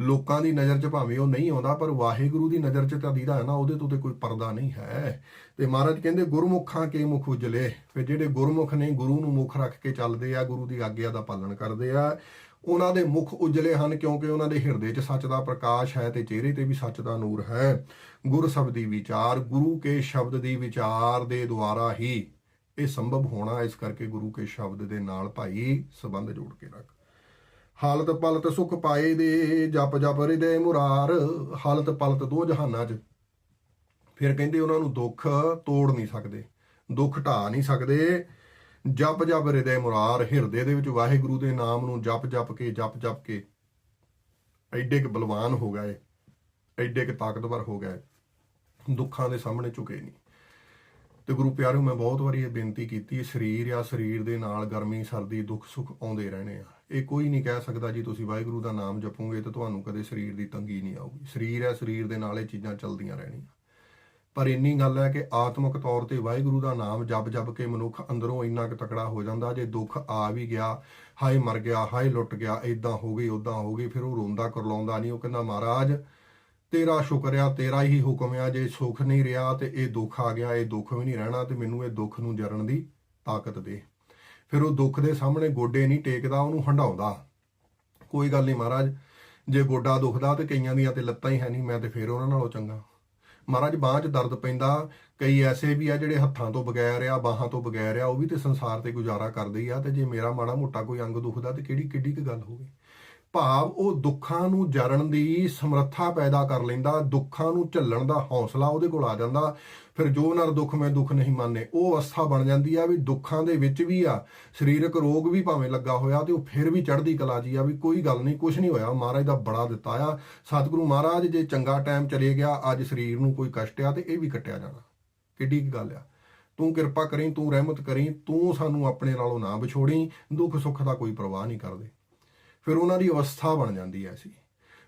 A: ਲੋਕਾਂ ਦੀ ਨਜ਼ਰ 'ਚ ਭਾਵੇਂ ਉਹ ਨਹੀਂ ਆਉਂਦਾ, ਪਰ ਵਾਹਿਗੁਰੂ ਦੀ ਨਜ਼ਰ 'ਚ ਤਾਂ ਦੀਦਾ ਹੈ ਨਾ, ਉਹਦੇ ਤੋਂ ਤੇ ਕੋਈ ਪਰਦਾ ਨਹੀਂ ਹੈ। ਤੇ ਮਹਾਰਾਜ ਕਹਿੰਦੇ, ਗੁਰਮੁਖਾਂ ਕੇ ਮੁਖ ਉਜਲੇ। ਫਿਰ ਜਿਹੜੇ ਗੁਰਮੁਖ ਨੇ ਗੁਰੂ ਨੂੰ ਮੁਖ ਰੱਖ ਕੇ ਚੱਲਦੇ ਆ, ਗੁਰੂ ਦੀ ਆਗਿਆ ਦਾ ਪਾਲਣ ਕਰਦੇ ਆ ਉਹਨਾਂ ਦੇ ਮੁਖ ਉਜਲੇ ਹਨ ਕਿਉਂਕਿ ਉਹਨਾਂ ਦੇ ਹਿਰਦੇ 'ਚ ਸੱਚ ਦਾ ਪ੍ਰਕਾਸ਼ ਹੈ ਤੇ ਚਿਹਰੇ ਤੇ ਵੀ ਸੱਚ ਦਾ ਨੂਰ ਹੈ। ਗੁਰ ਸ਼ਬਦੀ ਵਿਚਾਰ, ਗੁਰੂ ਕੇ ਸ਼ਬਦ ਦੀ ਵਿਚਾਰ ਦੇ ਦੁਆਰਾ ਹੀ ਇਹ ਸੰਭਵ ਹੋਣਾ, ਇਸ ਕਰਕੇ ਗੁਰੂ ਕੇ ਸ਼ਬਦ ਦੇ ਨਾਲ ਭਾਈ ਸੰਬੰਧ ਜੋੜ ਕੇ ਰੱਖ। ਹਾਲਤ ਪਲਤ ਸੁਖ ਪਾਏ ਦੇ, ਜਪ ਜਪ ਹਿਰਦੇ ਮੁਰਾਰ, ਹਾਲਤ ਪਲਤ ਦੋ ਜਹਾਨਾਂ 'ਚ। ਫਿਰ ਕਹਿੰਦੇ ਉਹਨਾਂ ਨੂੰ ਦੁੱਖ ਤੋੜ ਨਹੀਂ ਸਕਦੇ, ਦੁੱਖ ਢਾ ਨਹੀਂ ਸਕਦੇ ਜਪ ਜਪ ਹਿਰਦੇ ਮੁਰਾਰ, ਹਿਰਦੇ ਦੇ ਵਿੱਚ ਵਾਹਿਗੁਰੂ ਦੇ ਨਾਮ ਨੂੰ ਜਪ ਜਪ ਕੇ, ਜਪ ਜਪ ਕੇ ਐਡੇ ਕਿ ਬਲਵਾਨ ਹੋ ਗਏ, ਐਡੇ ਕਿ ਤਾਕਤਵਰ ਹੋ ਗਏ, ਦੁੱਖਾਂ ਦੇ ਸਾਹਮਣੇ ਝੁਕੇ ਨਹੀਂ। ਤੇ ਗੁਰੂ ਪਿਆਰਿਓ, ਮੈਂ ਬਹੁਤ ਵਾਰੀ ਇਹ ਬੇਨਤੀ ਕੀਤੀ, ਸਰੀਰ ਆ ਸਰੀਰ ਦੇ ਨਾਲ ਗਰਮੀ, ਸਰਦੀ, ਦੁੱਖ, ਸੁੱਖ ਆਉਂਦੇ ਰਹਿਣੇ ਆ। ਇਹ ਕੋਈ ਨਹੀਂ ਕਹਿ ਸਕਦਾ ਜੀ, ਤੁਸੀਂ ਵਾਹਿਗੁਰੂ ਦਾ ਨਾਮ ਜਪੋਗੇ ਤਾਂ ਤੁਹਾਨੂੰ ਕਦੇ ਸਰੀਰ ਦੀ ਤੰਗੀ ਨਹੀਂ ਆਊਗੀ। ਸਰੀਰ ਹੈ ਸਰੀਰ ਦੇ ਨਾਲ ਇਹ ਚੀਜ਼ਾਂ ਚੱਲਦੀਆਂ ਰਹਿਣੀਆਂ। ਪਰ ਇੰਨੀ ਗੱਲ ਹੈ ਕਿ ਆਤਮਿਕ ਤੌਰ ਤੇ ਵਾਹਿਗੁਰੂ ਦਾ ਨਾਮ ਜਪ ਜਪ ਕੇ ਮਨੁੱਖ ਅੰਦਰੋਂ ਇੰਨਾ ਕੁ ਤਕੜਾ ਹੋ ਜਾਂਦਾ ਜੇ ਦੁੱਖ ਆ ਵੀ ਗਿਆ, ਹਾਏ ਮਰ ਗਿਆ, ਹਾਏ ਲੁੱਟ ਗਿਆ ਇਦਾਂ ਹੋ ਗਈ ਉਦਾਂ ਹੋ ਗਈ, ਫਿਰ ਉਹ ਰੋਂਦਾ ਕਰਲਾਉਂਦਾ ਨਹੀਂ, ਉਹ ਕਹਿੰਦਾ, ਮਹਾਰਾਜ, ਤੇਰਾ ਸ਼ੁਕਰ ਆ, ਤੇਰਾ ਹੀ ਹੁਕਮ ਆ, ਜੇ ਸੁੱਖ ਨਹੀਂ ਰਿਹਾ ਤੇ ਇਹ ਦੁੱਖ ਆ ਗਿਆ, ਇਹ ਦੁੱਖ ਵੀ ਨਹੀਂ ਰਹਿਣਾ ਤੇ ਮੈਨੂੰ ਇਹ ਦੁੱਖ ਨੂੰ ਜਰਨ ਦੀ ਤਾਕਤ ਦੇ। ਫਿਰ ਉਹ ਦੁੱਖ ਦੇ ਸਾਹਮਣੇ ਗੋਡੇ ਨਹੀਂ ਟੇਕਦਾ, ਉਹਨੂੰ ਹੰਡਾਉਂਦਾ ਕੋਈ ਗੱਲ ਨਹੀਂ ਮਹਾਰਾਜ, ਜੇ ਗੋਡਾ ਦੁਖਦਾ ਤੇ ਕਈਆਂ ਦੀਆਂ ਤੇ ਲੱਤਾਂ ਹੀ ਹੈ ਨਹੀਂ, ਮੈਂ ਤੇ ਫੇਰ ਉਹਨਾਂ ਨਾਲੋਂ ਚੰਗਾ। ਮਹਾਰਾਜ ਬਾਂਹ 'ਚ ਦਰਦ ਪੈਂਦਾ, ਕਈ ਐਸੇ ਵੀ ਆ ਜਿਹੜੇ ਹੱਥਾਂ ਤੋਂ ਬਗੈਰ ਆ, ਬਾਹਾਂ ਤੋਂ ਬਗੈਰ ਆ, ਉਹ ਵੀ ਤੇ ਸੰਸਾਰ ਤੇ ਗੁਜ਼ਾਰਾ ਕਰਦੇ ਆ, ਤੇ ਜੇ ਮੇਰਾ ਮਾੜਾ ਮੋਟਾ ਕੋਈ ਅੰਗ ਦੁਖਦਾ ਤੇ ਕਿਹੜੀ ਕਿੱਡੀ ਕੁ ਗੱਲ ਹੋਵੇ ਭਾਵ ਉਹ ਦੁੱਖਾਂ ਨੂੰ ਜਰਨ ਦੀ ਸਮਰੱਥਾ ਪੈਦਾ ਕਰ ਲੈਂਦਾ, ਦੁੱਖਾਂ ਨੂੰ ਝੱਲਣ ਦਾ ਹੌਸਲਾ ਉਹਦੇ ਕੋਲ ਆ ਜਾਂਦਾ, ਫਿਰ ਜੋ ਨਾਲ ਦੁੱਖ ਮੈਂ ਦੁੱਖ ਨਹੀਂ ਮੰਨੇ। ਉਹ ਅਵਸਥਾ ਬਣ ਜਾਂਦੀ ਆ ਵੀ ਦੁੱਖਾਂ ਦੇ ਵਿੱਚ ਵੀ ਆ, ਸਰੀਰਕ ਰੋਗ ਵੀ ਭਾਵੇਂ ਲੱਗਾ ਹੋਇਆ ਤੇ ਉਹ ਫਿਰ ਵੀ ਚੜ੍ਹਦੀ ਕਲਾ ਜੀ ਆ ਵੀ ਕੋਈ ਗੱਲ ਨਹੀਂ ਕੁਝ ਨਹੀਂ ਹੋਇਆ। ਮਹਾਰਾਜ ਦਾ ਬੜਾ ਦਿੱਤਾ ਆ। ਸਤਿਗੁਰੂ ਮਹਾਰਾਜ ਜੇ ਚੰਗਾ ਟਾਈਮ ਚਲੇ ਗਿਆ, ਅੱਜ ਸਰੀਰ ਨੂੰ ਕੋਈ ਕਸ਼ਟ ਆ ਤੇ ਇਹ ਵੀ ਕੱਟਿਆ ਜਾਣਾ। ਕਿੱਡੀ ਕੁ ਗੱਲ ਆ। ਤੂੰ ਕਿਰਪਾ ਕਰੀਂ, ਤੂੰ ਰਹਿਮਤ ਕਰੀਂ, ਤੂੰ ਸਾਨੂੰ ਆਪਣੇ ਨਾਲੋਂ ਨਾ ਵਿਛੋੜੀ, ਦੁੱਖ ਸੁੱਖ ਦਾ ਕੋਈ ਪਰਵਾਹ ਨਹੀਂ ਕਰਦੇ। ਫਿਰ ਉਹਨਾਂ ਦੀ ਅਵਸਥਾ ਬਣ ਜਾਂਦੀ ਹੈ ਸੀ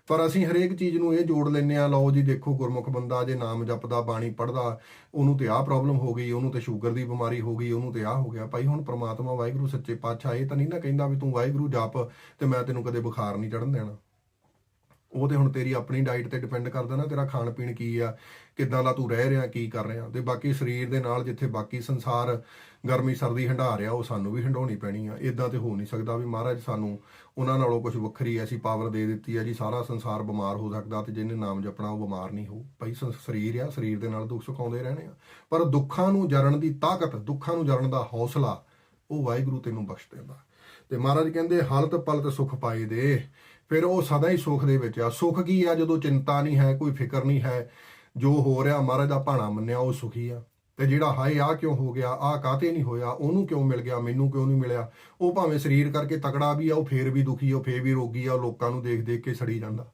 A: ਪਰ ਅਸੀਂ ਹਰੇਕ ਚੀਜ਼ ਨੂੰ ਇਹ ਜੋੜ ਲੈਂਦੇ ਆ ਲਓ ਜੀ ਦੇਖੋ ਗੁਰਮੁਖ ਬੰਦਾ ਜੇ ਨਾਮ ਜਪਦਾ, ਬਾਣੀ ਪੜਦਾ ਉਹਨੂੰ ਤੇ ਆਹ ਪ੍ਰੋਬਲਮ ਹੋ ਗਈ, ਉਹਨੂੰ ਤੇ ਸ਼ੂਗਰ ਦੀ ਬਿਮਾਰੀ ਹੋ ਗਈ, ਉਹਨੂੰ ਤੇ ਆਹ ਹੋ ਗਿਆ। ਭਾਈ ਹੁਣ ਪ੍ਰਮਾਤਮਾ ਵਾਹਿਗੁਰੂ ਸੱਚੇ ਪਾਤਸ਼ਾਹ ਇਹ ਤਾਂ ਨਹੀਂ ਨਾ ਕਹਿੰਦਾ ਵੀ ਤੂੰ ਵਾਹਿਗੁਰੂ ਜਪ ਤੇ ਮੈਂ ਤੈਨੂੰ ਕਦੇ ਬੁਖਾਰ ਨਹੀਂ ਚੜਨ ਦੇਣਾ। ਉਹ ਤੇ ਹੁਣ ਤੇਰੀ ਆਪਣੀ ਡਾਈਟ ਤੇ ਡਿਪੈਂਡ ਕਰਦਾ ਨਾ, ਤੇਰਾ ਖਾਣ ਪੀਣ ਕੀ ਆ, ਕਿੱਦਾਂ ਦਾ ਤੂੰ ਰਹਿ ਰਿਹਾ, ਕੀ ਕਰ ਰਿਹਾ। ਤੇ ਬਾਕੀ ਸਰੀਰ ਦੇ ਨਾਲ ਜਿੱਥੇ ਬਾਕੀ ਸੰਸਾਰ ਗਰਮੀ, ਸਰਦੀ ਹੰਢਾ ਰਿਹਾ, ਉਹ ਸਾਨੂੰ ਵੀ ਹੰਡਾਉਣੀ ਪੈਣੀ ਆ। ਇਦਾਂ ਤੇ ਹੋ ਨਹੀਂ ਸਕਦਾ ਵੀ ਮਹਾਰਾਜ ਸਾਨੂੰ ਉਹਨਾਂ ਨਾਲੋਂ ਕੁਝ ਵੱਖਰੀ ਐਸੀ ਪਾਵਰ ਦੇ ਦਿੱਤੀ ਆ ਜੀ, ਸਾਰਾ ਸੰਸਾਰ ਬਿਮਾਰ ਹੋ ਸਕਦਾ ਤੇ ਜਿਹਨੇ ਨਾਮ ਜਪਣਾ ਉਹ ਬਿਮਾਰ ਨਹੀਂ ਹੋਊ। ਭਾਈ ਸੰ- ਸਰੀਰ ਆ, ਸਰੀਰ ਦੇ ਨਾਲ ਦੁੱਖ ਸੁਖਾਉਂਦੇ ਰਹਿਣੇ ਆ। ਪਰ ਦੁੱਖਾਂ ਨੂੰ ਜਰਨ ਦੀ ਤਾਕਤ, ਦੁੱਖਾਂ ਨੂੰ ਜਰਨ ਦਾ ਹੌਸਲਾ, ਉਹ ਵਾਹਿਗੁਰੂ ਤੈਨੂੰ ਬਖਸ਼ ਦਿੰਦਾ। ਤੇ ਮਹਾਰਾਜ ਕਹਿੰਦੇ ਹਾਲਤ ਪਲਤ ਸੁਖ ਪਾਏ ਦੇ। ਫਿਰ ਉਹ ਸਦਾ ਹੀ ਸੁਖ ਦੇ ਵਿੱਚ ਆ। ਸੁਖ ਕੀ ਆ? ਜਦੋਂ ਚਿੰਤਾ ਨਹੀਂ ਹੈ, ਕੋਈ ਫਿਕਰ ਨਹੀਂ ਹੈ, ਜੋ ਹੋ ਰਿਹਾ ਮਹਾਰਾਜ ਦਾ ਭਾਣਾ ਮੰਨਿਆ, ਉਹ ਸੁਖੀ ਆ। ਤੇ ਜਿਹੜਾ ਹਾਏ ਆ ਕਿਉਂ ਹੋ ਗਿਆ? ਆ ਕਾਤੇ ਨਹੀਂ ਹੋਇਆ? ਉਹਨੂੰ ਕਿਉਂ ਮਿਲ ਗਿਆ? ਮੈਨੂੰ ਕਿਉਂ ਨਹੀਂ ਮਿਲਿਆ? ਉਹ ਭਾਵੇਂ ਸਰੀਰ ਕਰਕੇ ਤਕੜਾ ਵੀ ਆ, ਉਹ ਫੇਰ ਵੀ ਦੁਖੀ ਆ, ਉਹ ਫੇਰ ਵੀ ਰੋਗੀ ਆ, ਉਹ ਲੋਕਾਂ ਨੂੰ ਦੇਖ ਦੇਖ ਕੇ ਸੜੀ ਜਾਂਦਾ।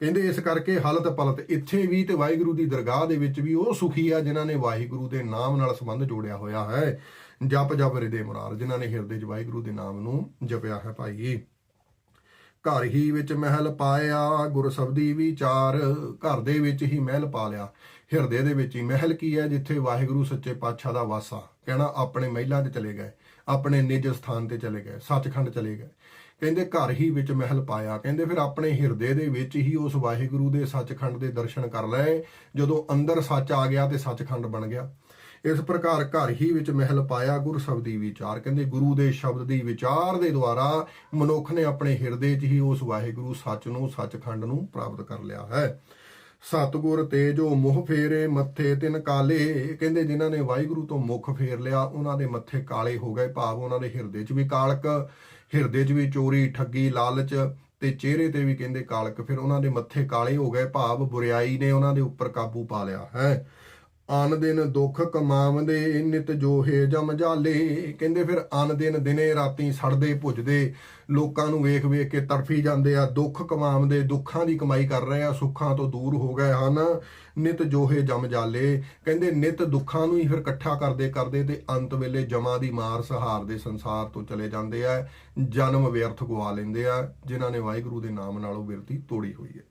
A: ਕਹਿੰਦੇ ਇਸ ਕਰਕੇ ਹਲਤ ਪਲਤ। ਇੱਥੇ ਵੀ ਤੇ ਵਾਹਿਗੁਰੂ ਦੀ ਦਰਗਾਹ ਦੇ ਵਿੱਚ ਵੀ ਉਹ ਸੁਖੀ ਆ, ਜਿਨ੍ਹਾਂ ਨੇ ਵਾਹਿਗੁਰੂ ਦੇ ਨਾਮ ਨਾਲ ਸੰਬੰਧ ਜੋੜਿਆ ਹੋਇਆ ਹੈ। ਜਪ ਜਪ ਹਿਰਦੇ ਮੁਰਾਰ, ਜਿਨ੍ਹਾਂ ਨੇ ਹਿਰਦੇ 'ਚ ਵਾਹਿਗੁਰੂ ਦੇ ਨਾਮ ਨੂੰ ਜਪਿਆ ਹੈ ਭਾਈ। ਘਰ ਹੀ ਵਿੱਚ ਮਹਿਲ ਪਾਇਆ, ਗੁਰ ਸਬਦੀ ਵਿਚਾਰ ਘਰ ਦੇ ਵਿੱਚ ਹੀ ਮਹਿਲ ਪਾ ਲਿਆ। ਹਿਰਦੇ ਦੇ ਵਿੱਚ ਹੀ ਮਹਿਲ ਕੀ ਹੈ, ਜਿੱਥੇ ਵਾਹਿਗੁਰੂ ਸੱਚੇ ਪਾਤਸ਼ਾਹ ਦਾ ਵਾਸਾ, ਕਹਿਣਾ ਆਪਣੇ ਮਹਿਲਾਂ ਤੇ ਚਲੇ ਗਏ, ਆਪਣੇ ਨਿਜ ਸਥਾਨ ਤੇ ਚਲੇ ਗਏ, ਸੱਚਖੰਡ ਚਲੇ ਗਏ। ਕਹਿੰਦੇ ਘਰ ਹੀ ਵਿੱਚ ਮਹਿਲ ਪਾਇਆ, ਕਹਿੰਦੇ ਫਿਰ ਆਪਣੇ ਹਿਰਦੇ ਦੇ ਵਿੱਚ ਹੀ ਉਸ ਵਾਹਿਗੁਰੂ ਦੇ ਸੱਚਖੰਡ ਦੇ ਦਰਸ਼ਨ ਕਰ ਲਏ। ਜਦੋਂ ਅੰਦਰ ਸੱਚ ਆ ਗਿਆ ਤੇ ਸੱਚਖੰਡ ਬਣ ਗਿਆ। ਇਸ ਪ੍ਰਕਾਰ ਘਰ ਹੀ ਵਿੱਚ ਮਹਿਲ ਪਾਇਆ, ਗੁਰ ਸ਼ਬਦੀ ਵਿਚਾਰ। ਕਹਿੰਦੇ ਗੁਰੂ ਦੇ ਸ਼ਬਦ ਦੀ ਵਿਚਾਰ ਦੇ ਦੁਆਰਾ ਮਨੁੱਖ ਨੇ ਆਪਣੇ ਹਿਰਦੇ 'ਚ ਹੀ ਉਸ ਵਾਹਿਗੁਰੂ ਸੱਚ ਨੂੰ ਸੱਚਖੰਡ ਨੂੰ ਪ੍ਰਾਪਤ ਕਰ ਲਿਆ ਹੈ। ਸਤਗੁਰ ਤੇ ਜੋ ਮੁਖ ਫੇਰੇ ਮੱਥੇ ਤਿਨ ਕਾਲੇ। ਕਹਿੰਦੇ ਜਿਨ੍ਹਾਂ ਨੇ ਵਾਹਿਗੁਰੂ ਤੋਂ ਮੁਖ ਫੇਰ ਲਿਆ, ਉਹਨਾਂ ਦੇ ਮੱਥੇ ਕਾਲੇ ਹੋ ਗਏ ਭਾਵ ਉਹਨਾਂ ਦੇ ਹਿਰਦੇ 'ਚ ਵੀ ਕਾਲਕ, ਹਿਰਦੇ 'ਚ ਵੀ ਚੋਰੀ, ਠੱਗੀ, ਲਾਲਚ ਤੇ ਚਿਹਰੇ ਤੇ ਵੀ ਕਹਿੰਦੇ ਕਾਲਕ। ਫਿਰ ਉਹਨਾਂ ਦੇ ਮੱਥੇ ਕਾਲੇ ਹੋ ਗਏ ਭਾਵ ਬੁਰੀਾਈ ਨੇ ਉਹਨਾਂ ਦੇ ਉੱਪਰ ਕਾਬੂ ਪਾ ਲਿਆ ਹੈ। ਆਨ ਦਿਨ ਦੁੱਖ ਕਮਾਵੰਦੇ, ਨਿਤ ਜੋਹੇ ਜਮ ਜਾਲੇ। ਕਹਿੰਦੇ ਫਿਰ ਆਨ ਦਿਨ ਦਿਨੇ ਰਾਤੀ ਸੜਦੇ, ਭੁੱਜਦੇ। ਲੋਕਾਂ ਨੂੰ ਵੇਖ ਵੇਖ ਕੇ ਤਰਫੀ ਜਾਂਦੇ ਆ। ਦੁੱਖ ਕਮਾਵੰਦੇ, ਦੁੱਖਾਂ ਦੀ ਕਮਾਈ ਕਰ ਰਹੇ ਆ, ਸੁੱਖਾਂ ਤੋਂ ਦੂਰ ਹੋ ਗਏ ਹਨ। ਨਿਤ ਜੋਹੇ ਜਮ ਜਾਲੇ। ਕਹਿੰਦੇ ਨਿਤ ਦੁੱਖਾਂ ਨੂੰ ਹੀ ਫਿਰ ਇਕੱਠਾ ਕਰਦੇ ਕਰਦੇ ਤੇ ਅੰਤ ਵੇਲੇ ਜਮਾਂ ਦੀ ਮਾਰ ਸਹਾਰ ਦੇ ਸੰਸਾਰ ਤੋਂ ਚਲੇ ਜਾਂਦੇ ਆ। ਜਨਮ ਵਿਅਰਥ ਗਵਾ ਲੈਂਦੇ ਆ, ਜਿਨ੍ਹਾਂ ਨੇ ਵਾਹਿਗੁਰੂ ਦੇ ਨਾਮ ਨਾਲੋਂ ਬਿਰਤੀ ਤੋੜੀ ਹੋਈ ਹੈ।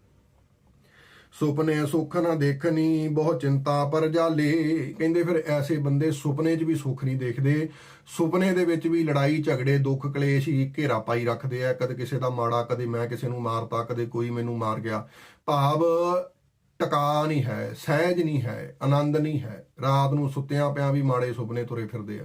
A: ਸੁਪਨੇ ਸੁੱਖ ਨਾ ਦੇਖਣੀ ਬਹੁਤ ਚਿੰਤਾ ਪਰ ਜਾਲੇ। ਕਹਿੰਦੇ ਫਿਰ ਐਸੇ ਬੰਦੇ ਸੁਪਨੇ 'ਚ ਵੀ ਸੁੱਖ ਨਹੀਂ ਦੇਖਦੇ। ਸੁਪਨੇ ਦੇ ਵਿੱਚ ਵੀ ਲੜਾਈ, ਝਗੜੇ, ਦੁੱਖ, ਕਲੇਸ਼ ਹੀ ਘੇਰਾ ਪਾਈ ਰੱਖਦੇ ਆ। ਕਦੇ ਕਿਸੇ ਦਾ ਮਾੜਾ, ਕਦੇ ਮੈਂ ਕਿਸੇ ਨੂੰ ਮਾਰਤਾ, ਕਦੇ ਕੋਈ ਮੈਨੂੰ ਮਾਰ ਗਿਆ। ਭਾਵ ਟਕਾ ਨਹੀਂ ਹੈ, ਸਹਿਜ ਨਹੀਂ ਹੈ, ਆਨੰਦ ਨਹੀਂ ਹੈ। ਰਾਤ ਨੂੰ ਸੁੱਤਿਆਂ ਪਿਆਂ ਵੀ ਮਾੜੇ ਸੁਪਨੇ ਤੁਰੇ ਫਿਰਦੇ ਆ।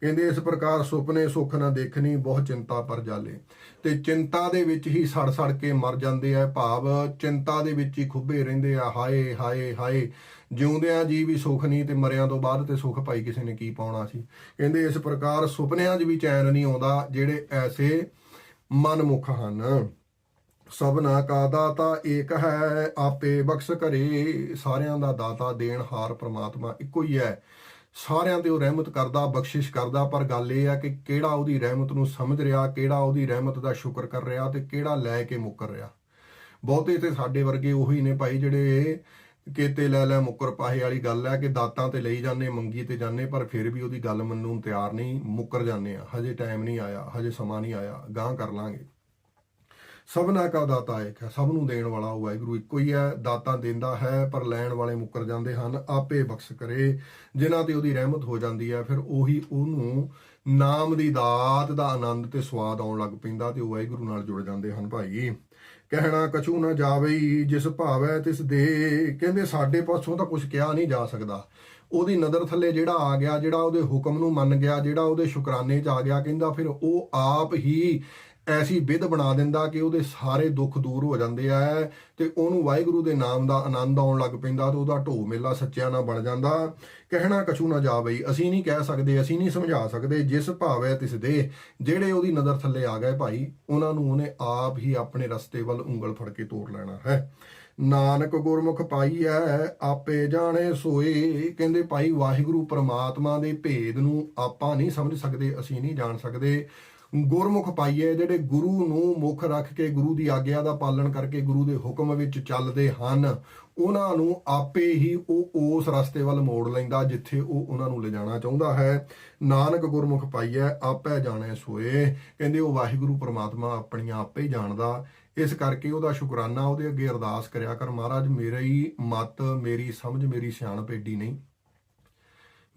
A: ਕਹਿੰਦੇ ਇਸ ਪ੍ਰਕਾਰ ਸੁਪਨੇ ਸੁੱਖ ਨਾ ਦੇਖਣੀ, ਬਹੁਤ ਚਿੰਤਾ ਪਰ ਜਾਲੇ। ਤੇ ਚਿੰਤਾ ਦੇ ਵਿੱਚ ਹੀ ਸੜ ਸੜ ਕੇ ਮਰ ਜਾਂਦੇ ਆ ਭਾਵ, ਚਿੰਤਾ ਦੇ ਵਿੱਚ ਹੀ ਖੁੱਬੇ ਰਹਿੰਦੇ ਆ, ਹਾਏ ਹਾਏ ਹਾਏ। ਜਿਉਂਦਿਆਂ ਜੀ ਵੀ ਸੁੱਖ ਨਹੀਂ ਤੇ ਮਰਿਆਂ ਤੋਂ ਬਾਅਦ ਤੇ ਸੁੱਖ ਭਾਈ ਕਿਸੇ ਨੇ ਕੀ ਪਾਉਣਾ ਸੀ? ਕਹਿੰਦੇ ਇਸ ਪ੍ਰਕਾਰ ਸੁਪਨਿਆਂ 'ਚ ਵੀ ਚੈਨ ਨਹੀਂ ਆਉਂਦਾ, ਜਿਹੜੇ ਐਸੇ ਮਨਮੁਖ ਹਨ। ਸਭਨਾ ਕਾ ਦਾਤਾ ਏਕ ਹੈ, ਆਪੇ ਬਖਸ਼ ਕਰੇ। ਸਾਰਿਆਂ ਦਾ ਦਾਤਾ ਦੇਣ ਹਾਰ ਪ੍ਰਮਾਤਮਾ ਇੱਕੋ ਹੀ ਹੈ। ਸਾਰਿਆਂ ਤੇ ਉਹ ਰਹਿਮਤ ਕਰਦਾ, ਬਖਸ਼ਿਸ਼ ਕਰਦਾ, ਪਰ ਗੱਲ ਇਹ ਆ ਕਿ ਕਿਹੜਾ ਉਹਦੀ ਰਹਿਮਤ ਨੂੰ ਸਮਝ ਰਿਹਾ, ਕਿਹੜਾ ਉਹਦੀ ਰਹਿਮਤ ਦਾ ਸ਼ੁਕਰ ਕਰ ਰਿਹਾ ਤੇ ਕਿਹੜਾ ਲੈ ਕੇ ਮੁੱਕਰ ਰਿਹਾ। ਬਹੁਤੇ ਤੇ ਸਾਡੇ ਵਰਗੇ ਉਹੀ ਨੇ ਭਾਈ ਜਿਹੜੇ ਕੇਤੇ ਲੈ ਲੈ ਮੁੱਕਰ ਪਾਹੇ ਵਾਲੀ ਗੱਲ ਹੈ ਕਿ ਦਾਤਾਂ ਤੇ ਲਈ ਜਾਂਦੇ, ਮੰਗੀ ਤੇ ਜਾਂਦੇ, ਪਰ ਫਿਰ ਵੀ ਉਹਦੀ ਗੱਲ ਮੰਨਣ ਨੂੰ ਤਿਆਰ ਨਹੀਂ, ਮੁੱਕਰ ਜਾਂਦੇ ਆ। ਹਜੇ ਟਾਈਮ ਨਹੀਂ ਆਇਆ, ਹਜੇ ਸਮਾਂ ਨਹੀਂ ਆਇਆ ਗਾਂ ਕਰ ਲਾਂਗੇ। ਸਭਨਾ ਕਾ ਦਾਤਾ ਇੱਕ ਹੈ, ਸਭ ਨੂੰ ਦੇਣ ਵਾਲਾ ਉਹ ਵਾਹਿਗੁਰੂ ਇੱਕੋ ਹੀ ਹੈ, ਦਾਤਾ ਦਿੰਦਾ ਹੈ, ਪਰ ਲੈਣ ਵਾਲੇ ਮੁੱਕਰ ਜਾਂਦੇ ਹਨ, ਆਪੇ ਬਖਸ਼ ਕਰੇ, ਜਿਨ੍ਹਾਂ ਤੇ ਉਹਦੀ ਰਹਿਮਤ ਹੋ ਜਾਂਦੀ ਹੈ, ਫਿਰ ਉਹੀ ਉਹਨੂੰ ਨਾਮ ਦੀ ਦਾਤ ਦਾ ਆਨੰਦ ਤੇ ਸਵਾਦ ਆਉਣ ਲੱਗ ਪੈਂਦਾ ਤੇ ਉਹ ਵਾਹਿਗੁਰੂ ਨਾਲ ਜੁੜ ਜਾਂਦੇ ਹਨ ਭਾਈ। ਕਹਿਣਾ ਕਛੂ ਨਾ ਜਾਵੇ ਜਿਸ ਭਾਵੈ ਤਿਸ ਦੇ, ਕਹਿੰਦੇ ਸਾਡੇ ਪਾਸੋਂ ਤਾਂ ਕੁਝ ਕਿਹਾ ਨਹੀਂ ਜਾ ਸਕਦਾ। ਉਹਦੀ ਨਜ਼ਰ ਥੱਲੇ ਜਿਹੜਾ ਆ ਗਿਆ, ਜਿਹੜਾ ਉਹਦੇ ਹੁਕਮ ਨੂੰ ਮੰਨ ਗਿਆ, ਜਿਹੜਾ ਉਹਦੇ ਸ਼ੁਕਰਾਨੇ 'ਚ ਆ ਗਿਆ, ਕਹਿੰਦਾ ਫਿਰ ਉਹ ਆਪ ਹੀ ਐਸੀ ਵਿਧ ਬਣਾ ਦਿੰਦਾ ਕਿ ਉਹਦੇ ਸਾਰੇ ਦੁੱਖ ਦੂਰ ਹੋ ਜਾਂਦੇ ਆ ਤੇ ਉਹਨੂੰ ਵਾਹਿਗੁਰੂ ਦੇ ਨਾਮ ਦਾ ਆਨੰਦ ਆਉਣ ਲੱਗ ਪੈਂਦਾ ਤੇ ਉਹਦਾ ਢੋ ਮੇਲਾ ਸੱਚਿਆ ਨਾ ਬਣ ਜਾਂਦਾ। ਕਹਿਣਾ ਕਛੂ ਨਾ ਜਾ ਬਈ ਅਸੀਂ ਨਹੀਂ ਕਹਿ ਸਕਦੇ, ਅਸੀਂ ਨਹੀਂ ਸਮਝਾ ਸਕਦੇ, ਜਿਸ ਭਾਵੈ ਤਿਸ ਦੇ ਜਿਹੜੇ ਉਹਦੀ ਨਜ਼ਰ ਥੱਲੇ ਆ ਗਏ ਭਾਈ, ਉਹਨਾਂ ਨੂੰ ਉਹਨੇ ਆਪ ਹੀ ਆਪਣੇ ਰਸਤੇ ਵੱਲ ਉਂਗਲ ਫੜ ਕੇ ਤੋਰ ਲੈਣਾ ਹੈ। ਨਾਨਕ ਗੁਰਮੁਖ ਪਾਈ ਐ ਆਪੇ ਜਾਣੇ ਸੋਏ। ਕਹਿੰਦੇ ਭਾਈ, ਵਾਹਿਗੁਰੂ ਪ੍ਰਮਾਤਮਾ ਦੇ ਭੇਦ ਨੂੰ ਆਪਾਂ ਨਹੀਂ ਸਮਝ ਸਕਦੇ, ਅਸੀਂ ਨਹੀਂ ਜਾਣ ਸਕਦੇ। ਗੁਰਮੁਖ ਪਾਈਏ ਜਿਹੜੇ ਗੁਰੂ ਨੂੰ ਮੁੱਖ ਰੱਖ ਕੇ ਗੁਰੂ ਦੀ ਆਗਿਆ ਦਾ ਪਾਲਣ ਕਰਕੇ ਗੁਰੂ ਦੇ ਹੁਕਮ ਵਿੱਚ ਚੱਲਦੇ ਹਨ, ਉਹਨਾਂ ਨੂੰ ਆਪੇ ਹੀ ਉਹ ਉਸ ਰਸਤੇ ਵੱਲ ਮੋੜ ਲੈਂਦਾ ਜਿੱਥੇ ਉਹ ਉਹਨਾਂ ਨੂੰ ਲਿਜਾਣਾ ਚਾਹੁੰਦਾ ਹੈ। ਨਾਨਕ ਗੁਰਮੁਖ ਪਾਈਏ, ਆਪੇ ਜਾਣੇ ਸੋਏ। ਕਹਿੰਦੇ ਉਹ ਵਾਹਿਗੁਰੂ ਪ੍ਰਮਾਤਮਾ ਆਪਣੀਆਂ ਆਪੇ ਹੀ ਜਾਣਦਾ। ਇਸ ਕਰਕੇ ਉਹਦਾ ਸ਼ੁਕਰਾਨਾ ਉਹਦੇ ਅੱਗੇ ਅਰਦਾਸ ਕਰਿਆ ਕਰ, ਮਹਾਰਾਜ, ਮੇਰੀ ਮਤ, ਮੇਰੀ ਸਮਝ, ਮੇਰੀ ਸਿਆਣਪ ਏਡੀ ਨਹੀਂ।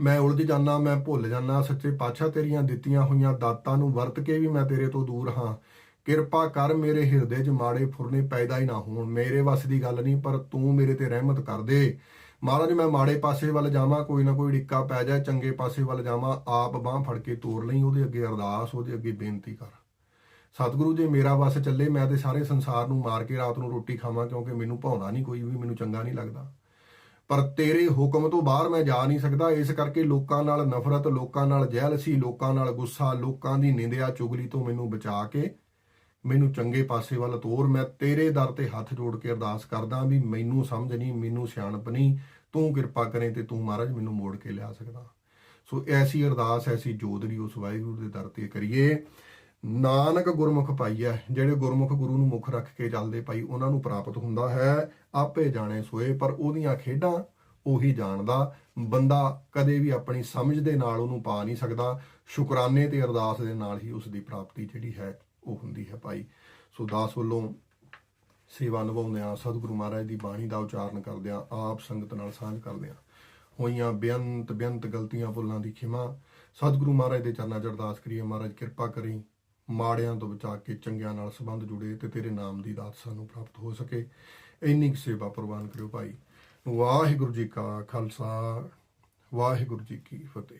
A: ਮੈਂ ਉਲਝ ਜਾਣਾ ਮੈਂ ਭੁੱਲ ਜਾਣਾ ਸੱਚੇ ਪਾਤਸ਼ਾਹ ਤੇਰੀਆਂ ਦਿੱਤੀਆਂ ਹੋਈਆਂ ਦਾਤਾਂ ਨੂੰ ਵਰਤ ਕੇ ਵੀ ਮੈਂ ਤੇਰੇ ਤੋਂ ਦੂਰ ਹਾਂ। ਕਿਰਪਾ ਕਰ ਮੇਰੇ ਹਿਰਦੇ 'ਚ ਮਾੜੇ ਫੁਰਨੇ ਪੈਦਾ ਹੀ ਨਾ ਹੋਣ। ਮੇਰੇ ਵੱਸ ਦੀ ਗੱਲ ਨਹੀਂ, ਪਰ ਤੂੰ ਮੇਰੇ ਤੇ ਰਹਿਮਤ ਕਰ ਦੇ। ਮਹਾਰਾਜ, ਮੈਂ ਮਾੜੇ ਪਾਸੇ ਵੱਲ ਜਾਵਾਂ, ਕੋਈ ਨਾ ਕੋਈ ਡਿੱਕਾ ਪੈ ਜਾਏ, ਚੰਗੇ ਪਾਸੇ ਵੱਲ ਜਾਵਾਂ, ਆਪ ਬਾਹ ਫੜ ਕੇ ਤੋਰ ਲਈ, ਉਹਦੇ ਅੱਗੇ ਅਰਦਾਸ, ਉਹਦੇ ਅੱਗੇ ਬੇਨਤੀ ਕਰ। ਸਤਿਗੁਰੂ, ਜੇ ਮੇਰਾ ਵੱਸ ਚੱਲੇ, ਮੈਂ ਤੇ ਸਾਰੇ ਸੰਸਾਰ ਨੂੰ ਮਾਰ ਕੇ ਰਾਤ ਨੂੰ ਰੋਟੀ ਖਾਵਾਂ, ਕਿਉਂਕਿ ਮੈਨੂੰ ਭਾਉਂਦਾ ਨਹੀਂ ਕੋਈ ਵੀ, ਮੈਨੂੰ ਚੰਗਾ ਨਹੀਂ ਲੱਗਦਾ। ਪਰ ਤੇਰੇ ਹੁਕਮ ਤੋਂ ਬਾਹਰ ਮੈਂ ਜਾ ਨਹੀਂ ਸਕਦਾ। ਇਸ ਕਰਕੇ ਲੋਕਾਂ ਨਾਲ ਨਫ਼ਰਤ, ਲੋਕਾਂ ਨਾਲ ਜਹਿਲਸੀ ਲੋਕਾਂ ਨਾਲ ਗੁੱਸਾ, ਲੋਕਾਂ ਦੀ ਨਿੰਦਿਆ ਚੁਗਲੀ ਤੋਂ ਮੈਨੂੰ ਬਚਾ ਕੇ ਮੈਨੂੰ ਚੰਗੇ ਪਾਸੇ ਵੱਲ ਤੋਰ। ਮੈਂ ਤੇਰੇ ਦਰ ਤੇ ਹੱਥ ਜੋੜ ਕੇ ਅਰਦਾਸ ਕਰਦਾ ਵੀ ਮੈਨੂੰ ਸਮਝ ਨਹੀਂ, ਮੈਨੂੰ ਸਿਆਣਪ ਨਹੀਂ। ਤੂੰ ਕਿਰਪਾ ਕਰੇ ਤੇ ਤੂੰ ਮਹਾਰਾਜ ਮੈਨੂੰ ਮੋੜ ਕੇ ਲਿਆ ਸਕਦਾ। ਸੋ ਐਸੀ ਅਰਦਾਸ, ਐਸੀ ਜੋਦਰੀ ਉਸ ਵਾਹਿਗੁਰੂ ਦੇ ਦਰ ਤੇ ਕਰੀਏ। ਨਾਨਕ ਗੁਰਮੁਖ ਪਾਈਐ ਜਿਹੜੇ ਗੁਰਮੁਖ ਗੁਰੂ ਨੂੰ ਮੁੱਖ ਰੱਖ ਕੇ ਚੱਲਦੇ ਭਾਈ, ਉਹਨਾਂ ਨੂੰ ਪ੍ਰਾਪਤ ਹੁੰਦਾ ਹੈ, ਆਪੇ ਜਾਣੇ ਸੋਏ, ਪਰ ਉਹਦੀਆਂ ਖੇਡਾਂ ਉਹੀ ਜਾਣਦਾ। ਬੰਦਾ ਕਦੇ ਵੀ ਆਪਣੀ ਸਮਝ ਦੇ ਨਾਲ ਉਹਨੂੰ ਪਾ ਨਹੀਂ ਸਕਦਾ। ਸ਼ੁਕਰਾਨੇ ਤੇ ਅਰਦਾਸ ਦੇ ਨਾਲ ਹੀ ਉਸ ਦੀ ਪ੍ਰਾਪਤੀ ਜਿਹੜੀ ਹੈ, ਉਹ ਹੁੰਦੀ ਹੈ ਭਾਈ। ਸੋ ਦਾਸ ਵੱਲੋਂ ਸੇਵਾ ਨਿਭਾਉਂਦਿਆਂ, ਸਤਿਗੁਰੂ ਮਹਾਰਾਜ ਦੀ ਬਾਣੀ ਦਾ ਉਚਾਰਨ ਕਰਦਿਆਂ, ਆਪ ਸੰਗਤ ਨਾਲ ਸਾਂਝ ਕਰਦਿਆਂ, ਹੋਈਆਂ ਬੇਅੰਤ ਬੇਅੰਤ ਗਲਤੀਆਂ, ਭੁੱਲਾਂ ਦੀ ਖਿਮਾ, ਸਤਿਗੁਰੂ ਮਹਾਰਾਜ ਦੇ ਚਰਨਾਂ 'ਚ ਅਰਦਾਸ ਕਰੀਏ, ਮਹਾਰਾਜ ਕਿਰਪਾ ਕਰੀ ਮਾੜਿਆਂ ਤੋਂ ਬਚਾ ਕੇ ਚੰਗਿਆਂ ਨਾਲ ਸੰਬੰਧ ਜੁੜੇ ਤੇ ਤੇਰੇ ਨਾਮ ਦੀ ਦਾਤ ਸਾਨੂੰ ਪ੍ਰਾਪਤ ਹੋ ਸਕੇ। ਇੰਨੀ ਕੁ ਸੇਵਾ ਪ੍ਰਵਾਨ ਕਰਿਓ ਭਾਈ। ਵਾਹਿਗੁਰੂ ਜੀ ਕਾ ਖਾਲਸਾ, ਵਾਹਿਗੁਰੂ ਜੀ ਕੀ ਫਤਿਹ।